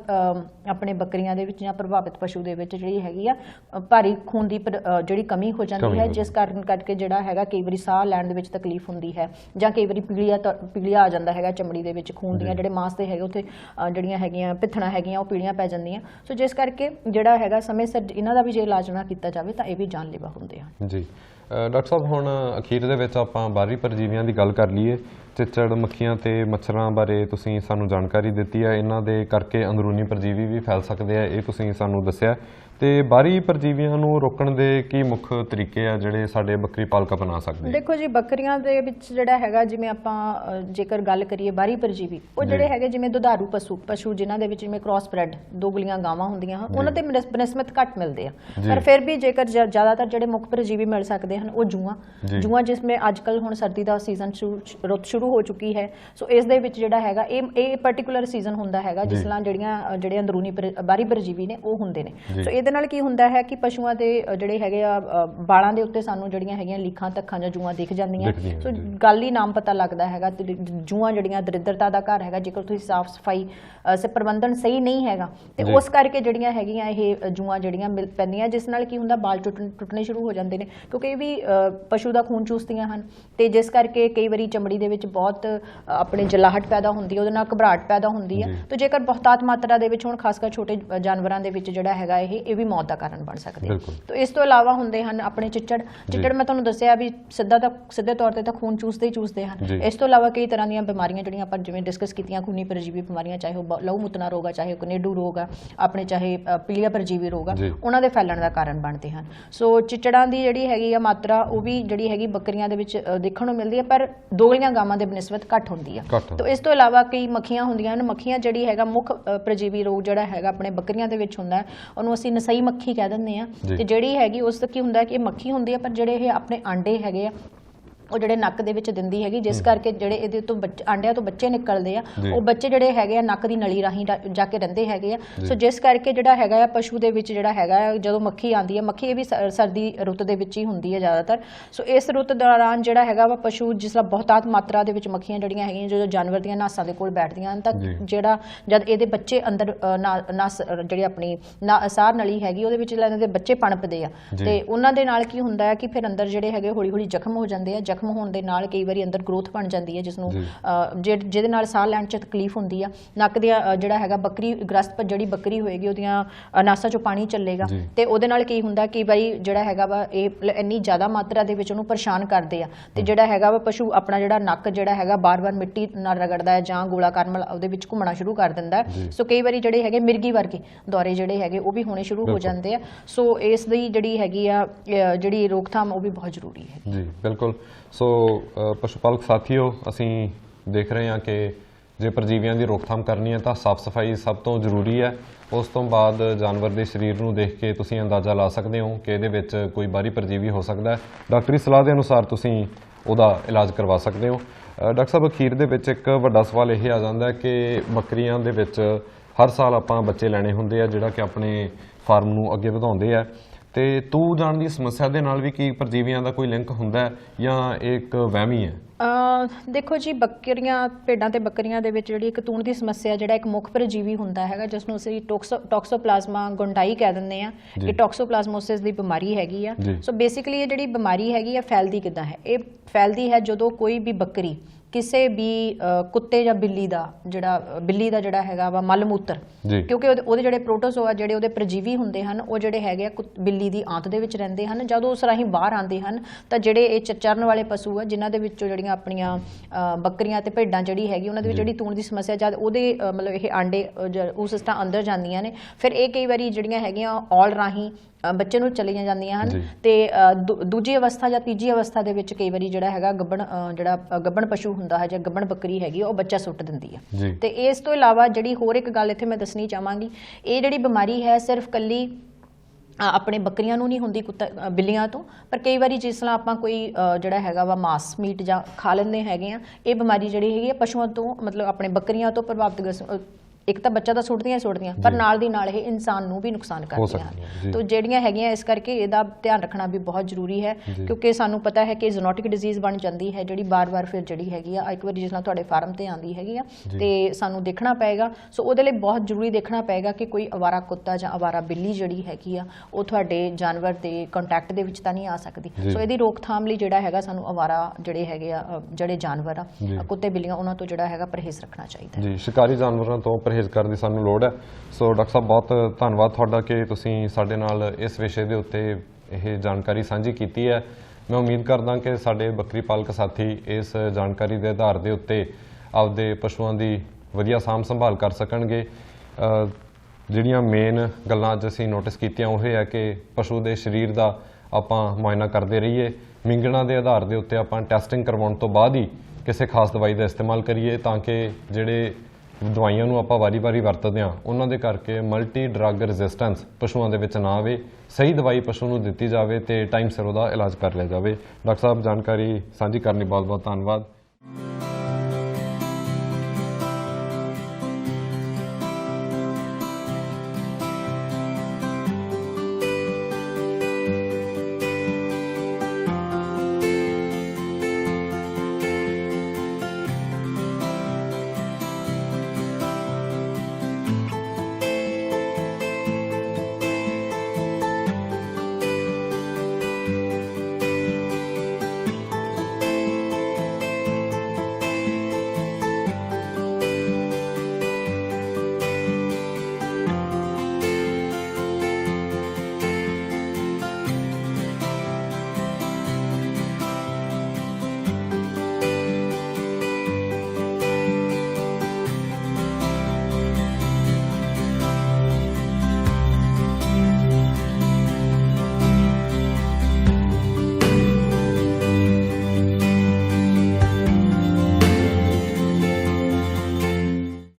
ਆਪਣੇ ਬੱਕਰੀਆਂ ਦੇ ਵਿੱਚ ਜਾਂ ਪ੍ਰਭਾਵਿਤ ਪਸ਼ੂ ਦੇ ਵਿੱਚ ਜਿਹੜੀ ਹੈਗੀ ਆ ਭਾਰੀ ਖੂਨ ਦੀ ਜਿਹੜੀ ਕਮੀ ਹੋ ਜਾਂਦੀ ਹੈ ਜਿਸ ਕਾਰਨ ਕਰਕੇ ਜਿਹੜਾ ਹੈਗਾ ਕਈ ਵਾਰੀ ਸਾਹ ਲੈਣ ਦੇ ਵਿੱਚ ਤਕਲੀਫ ਹੁੰਦੀ ਹੈ ਜਾਂ ਕਈ ਵਾਰੀ ਪੀਲੀਆ ਪੀਲੀਆ ਆ ਜਾਂਦਾ ਹੈਗਾ ਚਮੜੀ ਦੇ ਵਿੱਚ ਖੂਨ ਦੀਆਂ। ਜਿਹੜੇ ਮਾਸ ਦੇ ਹੈਗੇ ਉੱਥੇ ਜਿਹੜੀਆਂ ਹੈਗੀਆਂ ਪਿੱਥਣਾ ਹੈਗੀਆਂ ਉਹ ਪੀਲੀਆਂ ਪੈ ਜਾਂਦੀਆਂ। ਸੋ ਜਿਸ ਕਰਕੇ ਜਿਹੜਾ ਹੈਗਾ ਸਮੇਂ ਸਿਰ ਇਹਨਾਂ ਦਾ ਵੀ ਜੇ ਇਲਾਜ ਨਾ ਕੀਤਾ ਜਾਵੇ ਤਾਂ ਇਹ ਵੀ ਜਾਨਲੇਵਾ ਹੁੰਦੇ ਹਨ। ਜੀ। ਡਾਕਟਰ ਸਾਹਿਬ ਹੁਣ ਅਖੀਰ ਦੇ ਵਿੱਚ ਆਪਾਂ ਬਾਹਰੀ ਪਰਜੀਵੀਆਂ ਦੀ ਗੱਲ ਕਰ ਲਈਏ। ਚਿੱਚੜ ਮੱਖੀਆਂ ਤੇ ਮੱਛਰਾਂ ਬਾਰੇ ਤੁਸੀਂ ਸਾਨੂੰ ਜਾਣਕਾਰੀ ਦਿੱਤੀ ਹੈ। ਇਹਨਾਂ ਦੇ ਕਰਕੇ ਅੰਦਰੂਨੀ ਪਰਜੀਵੀ ਵੀ ਫੈਲ ਸਕਦੇ ਆ ਇਹ ਤੁਸੀਂ ਸਾਨੂੰ ਦੱਸਿਆ। ਤੇ ਬਾਹਰੀ ਪਰਜੀਵੀਆਂ ਨੂੰ ਰੋਕਣ ਦੇ ਕੀ ਮੁੱਖ ਤਰੀਕੇ ਆ ਜਿਹੜੇ ਸਾਡੇ ਬੱਕਰੀ ਪਾਲਕ ਅਪਣਾ ਸਕਦੇ? ਦੇਖੋ ਜੀ ਬੱਕਰੀਆਂ ਦੇ ਵਿੱਚ ਜਿਹੜਾ ਹੈਗਾ ਜਿਵੇਂ ਆਪਾਂ ਜੇਕਰ ਗੱਲ ਕਰੀਏ ਬਾਹਰੀ ਪਰਜੀਵੀ ਉਹ। ਜਿਹੜੇ ਹੈਗੇ ਜਿਵੇਂ ਦੁਧਾਰੂ ਪਸ਼ੂ ਪਸ਼ੂ ਜਿਨ੍ਹਾਂ ਦੇ ਵਿੱਚ ਜਿਵੇਂ ਕ੍ਰਾਸ ਬ੍ਰੈਡ ਦੋਗਲੀਆਂ ਗਾਵਾਂ ਹੁੰਦੀਆਂ ਹਨ ਉਹਨਾਂ ਤੇ ਬਨਸ- ਬਨਸਬਤ ਘੱਟ ਮਿਲਦੇ ਆ। ਪਰ ਫਿਰ ਵੀ ਜੇਕਰ ਜ਼ਿਆਦਾਤਰ ਜਿਹੜੇ ਮੁੱਖ ਪਰਜੀਵੀ ਮਿਲ ਸਕਦੇ ਹਨ ਉਹ ਜੂਆਂ। ਜੂਆਂ ਜਿਸ ਵਿੱਚ ਅੱਜਕੱਲ ਹੁਣ ਸਰਦੀ ਦਾ ਸੀਜ਼ਨ ਰੁੱਤ ਸ਼ੁਰੂ ਹੋ ਚੁੱਕੀ ਹੈ ਸੋ ਇਸ ਦੇ ਵਿੱਚ ਜਿਹੜਾ ਹੈਗਾ ਇਹ ਇਹ ਪਾਰਟਿਕੂਲਰ ਸੀਜ਼ਨ ਹੁੰਦਾ ਹੈਗਾ ਜਿਸ। ਨਾਲ ਜਿਹੜੀਆਂ ਜਿਹੜੇ ਅੰਦਰੂਨੀ ਬਾਹਰੀ ਪਰਜੀਵੀ ਨੇ ਉਹ ਹੁੰਦੇ ਨੇ। ਸੋ ਇਹਦੇ ਨਾਲ ਕੀ ਹੁੰਦਾ ਹੈ ਕਿ ਪਸ਼ੂਆਂ ਦੇ ਜਿਹੜੇ ਹੈਗੇ ਆ ਬਾਲਾਂ ਦੇ ਉੱਤੇ ਸਾਨੂੰ ਜਿਹੜੀਆਂ ਹੈਗੀਆਂ ਲੀਖਾਂ ਤੱਖਾਂ ਜਾਂ ਜੂਆਂ ਦਿਖ ਜਾਂਦੀਆਂ ਸੋ। ਗੱਲ ਹੀ ਨਾਮ ਪਤਾ ਲੱਗਦਾ ਹੈਗਾ ਜੂਆਂ ਜਿਹੜੀਆਂ ਦਰਿਦਰਤਾ ਦਾ ਘਰ ਹੈਗਾ ਜੇਕਰ ਤੁਸੀਂ ਸਾਫ਼ ਸਫ਼ਾਈ ਸੇ ਪ੍ਰਬੰਧਨ ਸਹੀ ਨਹੀਂ ਹੈਗਾ ਤੇ। ਉਸ ਕਰਕੇ ਜਿਹੜੀਆਂ ਹੈਗੀਆਂ ਇਹ ਜੂਆਂ ਜਿਹੜੀਆਂ ਮਿਲ ਪੈਂਦੀਆਂ ਜਿਸ ਨਾਲ ਕੀ ਹੁੰਦਾ ਬਾਲ ਟੁੱਟਣ ਟੁੱਟਣੇ ਸ਼ੁਰੂ ਹੋ ਜਾਂਦੇ ਨੇ ਕਿਉਂਕਿ ਇਹ ਵੀ ਪਸ਼ੂ ਦਾ ਖੂਨ ਚੂਸਦੀਆਂ ਹਨ ਤੇ ਜਿਸ ਕਰਕੇ ਕਈ ਵਾਰੀ ਚਮੜੀ ਦੇ ਵਿੱਚ ਬਹੁਤ ਆਪਣੇ ਜਲਾਹਟ ਪੈਦਾ ਹੁੰਦੀ ਹੈ ਉਹਦੇ ਨਾਲ ਘਬਰਾਹਟ ਪੈਦਾ ਹੁੰਦੀ ਹੈ। ਤੇ ਜੇਕਰ ਬਹੁਤਾਤ ਮਾਤਰਾ ਦੇ ਵਿੱਚ ਹੁਣ ਖਾਸ ਕਰ ਛੋਟੇ ਜਾਨਵਰਾਂ ਦੇ ਵਿੱਚ ਜਿਹੜਾ ਹੈਗਾ ਇਹ ਇਹ ਵੀ ਮੌਤ ਦਾ ਕਾਰਨ ਬਣ ਸਕਦੇ। ਤੋ ਇਸ ਤੋਂ ਇਲਾਵਾ ਹੁੰਦੇ ਹਨ ਆਪਣੇ ਚਿੱਚੜ। ਚਿੱਚੜ ਮੈਂ ਤੁਹਾਨੂੰ ਦੱਸਿਆ ਵੀ ਸਿੱਧਾ ਤਾਂ ਸਿੱਧੇ ਤੌਰ ਤੇ ਤਾਂ ਖੂਨ ਚੂਸਦੇ ਹੀ ਚੂਸਦੇ ਹਨ। ਇਸ ਤੋਂ ਇਲਾਵਾ ਕਈ ਤਰ੍ਹਾਂ ਦੀਆਂ ਬਿਮਾਰੀਆਂ ਜਿਹੜੀਆਂ ਆਪਾਂ ਜਿਵੇਂ ਡਿਸਕਸ ਕੀਤੀਆਂ ਖੂਨੀ ਪਰਜੀਵੀ ਬਿਮਾਰੀਆਂ ਚਾਹੇ ਉਹ ਲਹੂ ਮੁਤਨਾ ਰੋਗ ਆ ਚਾਹੇ ਉਹ ਕਨੇਡੂ ਰੋਗ ਆ ਆਪਣੇ ਚਾਹੇ ਪੀਲੀਆ ਪਰਜੀਵੀ ਰੋਗ ਆ। ਉਹਨਾਂ ਦੇ ਫੈਲਣ ਦਾ ਕਾਰਨ ਬਣਦੇ ਹਨ। ਸੋ ਚਿੱਚੜਾਂ ਦੀ ਜਿਹੜੀ ਹੈਗੀ ਆ ਮਾਤਰਾ ਉਹ ਵੀ ਜਿਹੜੀ ਹੈਗੀ ਬੱਕਰੀਆਂ ਦੇ ਵਿੱਚ ਦੇਖਣ ਨੂੰ ਮਿਲਦੀ ਹੈ ਪਰ ਦੋਗਲੀਆਂ ਗਾਵਾਂ ਦੇ ਬਨਿਸਬਤ ਘੱਟ ਹੁੰਦੀ ਆ। ਤੋ ਇਸ ਤੋਂ ਇਲਾਵਾ ਕਈ ਮੱਖੀਆਂ ਹੁੰਦੀਆਂ ਹਨ। ਮੱਖੀਆਂ ਜਿਹੜੀ ਹੈਗਾ ਮੁੱਖ ਪਰਜੀਵੀ ਰੋਗ ਜਿਹੜਾ ਹੈਗਾ ਆਪਣੇ ਬੱਕਰੀਆਂ ਦੇ ਵਿੱਚ ਹੁੰਦਾ ਉਹਨੂੰ ਅਸੀਂ ਨਸਈ ਮੱਖੀ ਕਹਿ ਦਿੰਦੇ ਆ। ਤੇ ਜਿਹੜੀ ਹੈਗੀ ਉਸ ਦਾ ਕੀ ਹੁੰਦਾ ਕਿ ਇਹ ਮੱਖੀ ਹੁੰਦੀ ਹੈ ਪਰ ਜਿਹੜੇ ਇਹ ਆਪਣੇ ਆਂਡੇ ਹੈਗੇ ਆ ਉਹ ਜਿਹੜੇ ਨੱਕ ਦੇ ਵਿੱਚ ਦਿੰਦੀ ਹੈਗੀ ਜਿਸ ਕਰਕੇ ਜਿਹੜੇ ਇਹਦੇ ਤੋਂ ਬੱਚ- ਆਂਡਿਆਂ ਤੋਂ ਬੱਚੇ ਨਿਕਲਦੇ ਆ। ਉਹ ਬੱਚੇ ਜਿਹੜੇ ਹੈਗੇ ਆ ਨੱਕ ਦੀ ਨਲੀ ਰਾਹੀਂ ਜਾ ਕੇ ਰਹਿੰਦੇ ਹੈਗੇ ਆ। ਸੋ ਜਿਸ ਕਰਕੇ ਜਿਹੜਾ ਹੈਗਾ ਆ ਪਸ਼ੂ ਦੇ ਵਿੱਚ ਜਿਹੜਾ ਹੈਗਾ ਆ ਜਦੋਂ ਮੱਖੀ ਆਂਦੀ ਹੈ ਮੱਖੀ ਇਹ ਵੀ ਸਰਦੀ ਰੁੱਤ ਦੇ ਵਿੱਚ ਹੀ ਹੁੰਦੀ ਹੈ ਜ਼ਿਆਦਾਤਰ ਸੋ ਇਸ ਰੁੱਤ ਦੌਰਾਨ ਜਿਹੜਾ ਹੈਗਾ ਵਾ ਪਸ਼ੂ ਜਿਸ ਤਰ੍ਹਾਂ ਬਹੁਤਾਤ ਮਾਤਰਾ ਦੇ ਵਿੱਚ ਮੱਖੀਆਂ ਜਿਹੜੀਆਂ ਹੈਗੀਆਂ ਜਦੋਂ ਜਾਨਵਰ ਦੀਆਂ ਨਾਸਾਂ ਦੇ ਕੋਲ ਬੈਠਦੀਆਂ ਹਨ ਤਾਂ। ਜਿਹੜਾ ਜਦ ਇਹਦੇ ਬੱਚੇ ਅੰਦਰ ਨਸ ਜਿਹੜੀ ਆਪਣੀ ਸਾਹ ਨਲੀ ਹੈਗੀ ਉਹਦੇ ਵਿੱਚ ਇਹਨਾਂ ਦੇ ਬੱਚੇ ਪਣਪਦੇ ਆ। ਤੇ ਉਹਨਾਂ ਦੇ ਨਾਲ ਕੀ ਹੁੰਦਾ ਹੈ ਕਿ ਫਿਰ ਅੰਦਰ ਜਿਹੜੇ ਹੈਗੇ ਹੌਲੀ ਹੌਲੀ ਜ਼ਖਮ ਹੋ ਜਾਂਦੇ ਆ ਜ਼ਖਮ ਹੋਣ ਦੇ ਨਾਲ ਕਈ ਵਾਰੀ ਅੰਦਰ ਗਰੋਥ ਬਣ ਜਾਂਦੀ ਹੈ ਜਿਸ ਨੂੰ ਜਿਹਦੇ ਨਾਲ ਸਾਹ ਲੈਣ 'ਚ ਤਕਲੀਫ ਹੁੰਦੀ ਆ। ਨੱਕ ਅ, ਜਿਹੜਾ ਹੈਗਾ ਬੱਕਰੀ ਗ੍ਰਸਤ ਪਰ ਜਿਹੜੀ ਬੱਕਰੀ ਹੋਏਗੀ ਉਹਦੀਆਂ ਨਾਸਾਂ 'ਚੋਂ ਪਾਣੀ ਚੱਲੇਗਾ। ਤੇ ਉਹਦੇ ਨਾਲ ਕੀ ਹੁੰਦਾ ਕਿ ਬਾਈ ਜਿਹੜਾ ਹੈਗਾ ਵਾ ਇਹ ਇੰਨੀ ਜ਼ਿਆਦਾ ਮਾਤਰਾ ਦੇ ਵਿੱਚ ਉਹਨੂੰ ਪਰੇਸ਼ਾਨ ਕਰਦੇ ਆ। ਤੇ ਜਿਹੜਾ ਹੈਗਾ ਵਾ ਪਸ਼ੂ ਆਪਣਾ ਜਿਹੜਾ ਨੱਕ ਜਿਹੜਾ ਹੈਗਾ ਬਾਰ-ਬਾਰ ਮਿੱਟੀ ਨਾਲ ਰਗੜਦਾ ਹੈ ਜਾਂ ਗੋਲਾਕਾਰ ਮਲ ਉਹਦੇ ਵਿੱਚ ਘੁੰਮਣਾ ਸ਼ੁਰੂ ਕਰ ਦਿੰਦਾ। ਸੋ ਕਈ ਵਾਰੀ ਜਿਹੜੇ ਹੈਗੇ ਮਿਰਗੀ ਵਰਗੇ ਦੌਰੇ ਜਿਹੜੇ ਹੈਗੇ ਉਹ ਵੀ ਹੋਣੇ ਸ਼ੁਰੂ ਹੋ। ਜਾਂਦੇ ਆ। ਸੋ ਇਸ ਦੀ ਜਿਹੜੀ ਹੈਗੀ ਆ ਜਿਹੜੀ ਰੋਕਥਾਮ ਉਹ ਵੀ ਬਹੁਤ ਜ਼ਰੂਰੀ ਹੈ। ਜੀ ਬਿਲਕੁਲ। ਸੋ ਪਸ਼ੂ ਪਾਲਕ ਸਾਥੀਓ, ਅਸੀਂ ਦੇਖ ਰਹੇ ਹਾਂ ਕਿ ਜੇ ਪਰਜੀਵੀਆਂ ਦੀ ਰੋਕਥਾਮ ਕਰਨੀ ਹੈ ਤਾਂ ਸਾਫ਼ ਸਫ਼ਾਈ ਸਭ ਤੋਂ ਜ਼ਰੂਰੀ ਹੈ। ਉਸ ਤੋਂ ਬਾਅਦ ਜਾਨਵਰ ਦੇ ਸਰੀਰ ਨੂੰ ਦੇਖ ਕੇ ਤੁਸੀਂ ਅੰਦਾਜ਼ਾ ਲਾ ਸਕਦੇ ਹੋ ਕਿ ਇਹਦੇ ਵਿੱਚ ਕੋਈ ਬਾਹਰੀ ਪਰਜੀਵੀ ਹੋ ਸਕਦਾ ਹੈ। ਡਾਕਟਰੀ ਸਲਾਹ ਦੇ ਅਨੁਸਾਰ ਤੁਸੀਂ ਉਹਦਾ ਇਲਾਜ ਕਰਵਾ ਸਕਦੇ ਹੋ। ਡਾਕਟਰ ਸਾਹਿਬ, ਅਖੀਰ ਦੇ ਵਿੱਚ ਇੱਕ ਵੱਡਾ ਸਵਾਲ ਇਹ ਆ ਜਾਂਦਾ ਕਿ ਬੱਕਰੀਆਂ ਦੇ ਵਿੱਚ ਹਰ ਸਾਲ ਆਪਾਂ ਬੱਚੇ ਲੈਣੇ ਹੁੰਦੇ ਆ, ਜਿਹੜਾ ਕਿ ਆਪਣੇ ਫਾਰਮ ਨੂੰ ਅੱਗੇ ਵਧਾਉਂਦੇ ਆ। ਤੇ ਤੂੰ ਜਾਣ ਦੀ ਸਮੱਸਿਆ ਦੇ ਨਾਲ ਵੀ ਕੀ ਪਰਜੀਵੀਆਂ ਦਾ ਕੋਈ ਲਿੰਕ ਹੁੰਦਾ ਹੈ ਜਾਂ ਇਹ ਇੱਕ ਵਹਿਮ ਹੀ ਅ ਦੇਖੋ ਜੀ ਬੱਕਰੀਆਂ ਭੇਡਾਂ ਤੇ ਬੱਕਰੀਆਂ ਦੇ ਵਿੱਚ ਜਿਹੜੀ ਇੱਕ ਤੂਣ ਦੀ ਸਮੱਸਿਆ ਜਿਹੜਾ ਇੱਕ ਮੁੱਖ ਪਰਜੀਵੀ ਹੁੰਦਾ ਹੈਗਾ ਜਿਸ ਨੂੰ ਅਸੀਂ ਟੌਕਸੋ ਟੌਕਸੋਪਲਾਜ਼ਮਾ ਗੁੰਡਾਈ ਕਹਿ ਦਿੰਦੇ ਆ। ਇਹ ਟੌਕਸੋਪਲਾਜ਼ਮੋਸਿਸ ਦੀ ਬਿਮਾਰੀ ਹੈਗੀ ਆ। ਸੋ ਬੇਸਿਕਲੀ ਇਹ ਜਿਹੜੀ ਬਿਮਾਰੀ ਹੈਗੀ ਆ ਫੈਲਦੀ ਕਿਦਾਂ ਹੈ ਇਹ ਫੈਲਦੀ ਹੈ ਜਦੋਂ ਕੋਈ ਵੀ ਬੱਕਰੀ ਕਿਸੇ ਵੀ ਕੁੱਤੇ ਜਾਂ ਬਿੱਲੀ ਦਾ ਜਿਹੜਾ ਬਿੱਲੀ ਦਾ ਜਿਹੜਾ ਹੈਗਾ ਵਾ ਮਲ ਮੂਤਰ। ਕਿਉਂਕਿ ਉਹਦੇ ਜਿਹੜੇ ਪ੍ਰੋਟੋਜ਼ੋਆ ਜਿਹੜੇ ਉਹਦੇ ਪ੍ਰਜੀਵੀ ਹੁੰਦੇ ਹਨ ਉਹ ਜਿਹੜੇ ਹੈਗੇ ਆ ਬਿੱਲੀ ਦੀ ਆਂਤ ਦੇ ਵਿੱਚ ਰਹਿੰਦੇ ਹਨ। ਜਦੋਂ ਉਸ ਰਾਹੀਂ ਬਾਹਰ ਆਉਂਦੇ ਹਨ ਤਾਂ ਜਿਹੜੇ ਇਹ ਚਰਨ ਵਾਲੇ ਪਸ਼ੂ ਆ ਜਿਨ੍ਹਾਂ ਦੇ ਵਿੱਚੋਂ ਜਿਹੜੀਆਂ ਆਪਣੀਆਂ ਬੱਕਰੀਆਂ ਤੇ ਭੇਡਾਂ ਜਿਹੜੀ ਹੈਗੀ ਉਹਨਾਂ ਦੇ ਵਿੱਚ। ਜਿਹੜੀ ਤੂਣ ਦੀ ਸਮੱਸਿਆ ਜਦ ਉਹਦੇ ਮਤਲਬ ਇਹ ਆਂਡੇ ਉਸ ਸਿਸਟਮ ਅੰਦਰ ਜਾਂਦੀਆਂ ਨੇ ਫਿਰ ਇਹ ਕਈ ਵਾਰੀ ਜਿਹੜੀਆਂ ਹੈਗੀਆਂ ਔਲ ਰਾਹੀਂ ਬੱਚੇ ਨੂੰ ਚਲੀਆਂ ਜਾਂਦੀਆਂ। ਹਨ ਤੇ ਦੂਜੀ ਅਵਸਥਾ ਜਾਂ ਤੀਜੀ ਅਵਸਥਾ ਦੇ ਵਿੱਚ ਕਈ ਵਾਰੀ ਜਿਹੜਾ ਹੈਗਾ ਗੱਬਣ ਜਿਹੜਾ ਗੱਬਣ ਪਸ਼ੂ ਹੁੰਦਾ ਹੈ ਜਾਂ ਗੱਬਣ ਬੱਕਰੀ ਹੈਗੀ ਆ, ਉਹ ਬੱਚਾ ਸੁੱਟ ਦਿੰਦੀ ਹੈ ਤੇ ਇਸ ਤੋਂ ਇਲਾਵਾ ਜਿਹੜੀ ਹੋਰ ਇੱਕ ਗੱਲ ਇੱਥੇ ਮੈਂ ਦੱਸਣੀ ਚਾਹਾਂਗੀ ਇਹ ਜਿਹੜੀ ਬਿਮਾਰੀ ਹੈ ਸਿਰਫ ਕੱਲੀ ਆਪਣੇ ਬੱਕਰੀਆਂ ਨੂੰ ਨਹੀਂ ਹੁੰਦੀ ਕੁੱਤਾ ਬਿੱਲੀਆਂ ਤੋਂ ਪਰ ਕਈ ਵਾਰੀ ਜਿਸ ਤਰ੍ਹਾਂ ਆਪਾਂ ਕੋਈ ਜਿਹੜਾ ਹੈਗਾ ਵਾ ਮਾਸ ਮੀਟ ਜਾਂ ਖਾ ਲੈਂਦੇ ਹੈਗੇ ਆ ਇਹ ਬਿਮਾਰੀ ਜਿਹੜੀ ਹੈਗੀ ਹੈ ਪਸ਼ੂਆਂ ਤੋਂ ਮਤਲਬ ਆਪਣੇ ਬੱਕਰੀਆਂ ਤੋਂ ਪ੍ਰਭਾਵਿਤ ਇੱਕ ਤਾਂ ਬੱਚਾ ਤਾਂ ਸੁੱਟਦੀਆਂ ਹੀ ਸੁੱਟਦੀਆਂ ਪਰ। ਨਾਲ ਦੀ ਨਾਲ ਇਹ ਇਨਸਾਨ ਨੂੰ ਵੀ ਨੁਕਸਾਨ ਕਰਦੀਆਂ। ਹਨ ਤੋ ਜਿਹੜੀਆਂ ਹੈਗੀਆਂ ਇਸ ਕਰਕੇ ਇਹਦਾ ਧਿਆਨ ਰੱਖਣਾ ਵੀ ਬਹੁਤ ਜ਼ਰੂਰੀ ਹੈ। ਕਿਉਂਕਿ ਸਾਨੂੰ ਪਤਾ ਹੈ ਕਿ ਜ਼ੂਨੋਟਿਕ ਡਿਜ਼ੀਜ਼ ਬਣ ਜਾਂਦੀ ਹੈ ਜਿਹੜੀ ਬਾਰ-ਬਾਰ ਫਿਰ ਜਿਹੜੀ ਹੈਗੀ ਆ ਇੱਕ ਵਾਰੀ ਜਿਸ ਨਾਲ ਤੁਹਾਡੇ ਫਾਰਮ ਤੇ ਆਂਦੀ ਹੈਗੀ ਆ। ਤੇ ਸਾਨੂੰ ਦੇਖਣਾ ਪਏਗਾ ਸੋ ਉਹਦੇ ਲਈ ਬਹੁਤ ਜ਼ਰੂਰੀ ਦੇਖਣਾ ਪਏਗਾ ਕਿ ਕੋਈ ਅਵਾਰਾ ਕੁੱਤਾ ਜਾਂ ਅਵਾਰਾ ਬਿੱਲੀ ਜਿਹੜੀ ਹੈਗੀ ਆ ਉਹ ਤੁਹਾਡੇ ਜਾਨਵਰ ਦੇ ਕੰਟੈਕਟ ਦੇ ਵਿੱਚ ਤਾਂ ਨਹੀਂ ਆ ਸਕਦੀ। ਸੋ ਇਹਦੀ ਰੋਕਥਾਮ ਲਈ ਜਿਹੜਾ ਹੈਗਾ ਸਾਨੂੰ ਅਵਾਰਾ ਜਿਹੜੇ ਹੈਗੇ ਆ ਜਿਹੜੇ ਜਾਨਵਰ ਆ ਕੁੱਤੇ ਬਿੱਲੀਆਂ ਉਹਨਾਂ ਤੋਂ ਜਿਹੜਾ ਹੈਗਾ ਪਰਹੇਜ਼ ਰੱਖਣਾ ਚਾਹੀਦਾ ਜੀ ਸ਼ਿਕਾਰੀ ਜਾਨਵਰਾਂ ਤੋਂ ਪਰਹੇਜ਼ ਕਰਨ ਦੀ ਸਾਨੂੰ ਲੋੜ ਹੈ। ਸੋ ਡਾਕਟਰ ਸਾਹਿਬ, ਬਹੁਤ ਧੰਨਵਾਦ ਤੁਹਾਡਾ ਕਿ ਤੁਸੀਂ ਸਾਡੇ ਨਾਲ ਇਸ ਵਿਸ਼ੇ ਦੇ ਉੱਤੇ ਇਹ ਜਾਣਕਾਰੀ ਸਾਂਝੀ ਕੀਤੀ ਹੈ। ਮੈਂ ਉਮੀਦ ਕਰਦਾ ਕਿ ਸਾਡੇ ਬੱਕਰੀ ਪਾਲਕ ਸਾਥੀ ਇਸ ਜਾਣਕਾਰੀ ਦੇ ਆਧਾਰ ਦੇ ਉੱਤੇ ਆਪਦੇ ਪਸ਼ੂਆਂ ਦੀ ਵਧੀਆ ਸਾਂਭ ਸੰਭਾਲ ਕਰ ਸਕਣਗੇ। ਜਿਹੜੀਆਂ ਮੇਨ ਗੱਲਾਂ ਅੱਜ ਅਸੀਂ ਨੋਟਿਸ ਕੀਤੀਆਂ, ਉਹ ਇਹ ਹੈ ਕਿ ਪਸ਼ੂ ਦੇ ਸਰੀਰ ਦਾ ਆਪਾਂ ਮੁਆਇਨਾ ਕਰਦੇ ਰਹੀਏ। ਮਿੰਗਣਾ ਦੇ ਆਧਾਰ ਦੇ ਉੱਤੇ ਆਪਾਂ ਟੈਸਟਿੰਗ ਕਰਵਾਉਣ ਤੋਂ ਬਾਅਦ ਹੀ ਕਿਸੇ ਖਾਸ ਦਵਾਈ ਦਾ ਇਸਤੇਮਾਲ ਕਰੀਏ ਤਾਂ ਕਿ ਜਿਹੜੇ ਦਵਾਈਆਂ ਨੂੰ ਆਪਾਂ ਵਾਰੀ-ਵਾਰੀ ਵਰਤਦੇ ਹਾਂ। ਉਹਨਾਂ ਦੇ ਕਰਕੇ ਮਲਟੀ ਡਰੱਗ ਰੈਜ਼ਿਸਟੈਂਸ ਪਸ਼ੂਆਂ ਦੇ ਵਿੱਚ ਨਾ ਆਵੇ, ਸਹੀ ਦਵਾਈ ਪਸ਼ੂ ਨੂੰ ਦਿੱਤੀ ਜਾਵੇ ਤੇ ਟਾਈਮ ਸਿਰ ਉਹਦਾ ਇਲਾਜ ਕਰ ਲਿਆ ਜਾਵੇ। ਡਾਕਟਰ ਸਾਹਿਬ, ਜਾਣਕਾਰੀ ਸਾਂਝੀ ਕਰਨ ਲਈ ਬਹੁਤ-ਬਹੁਤ ਧੰਨਵਾਦ।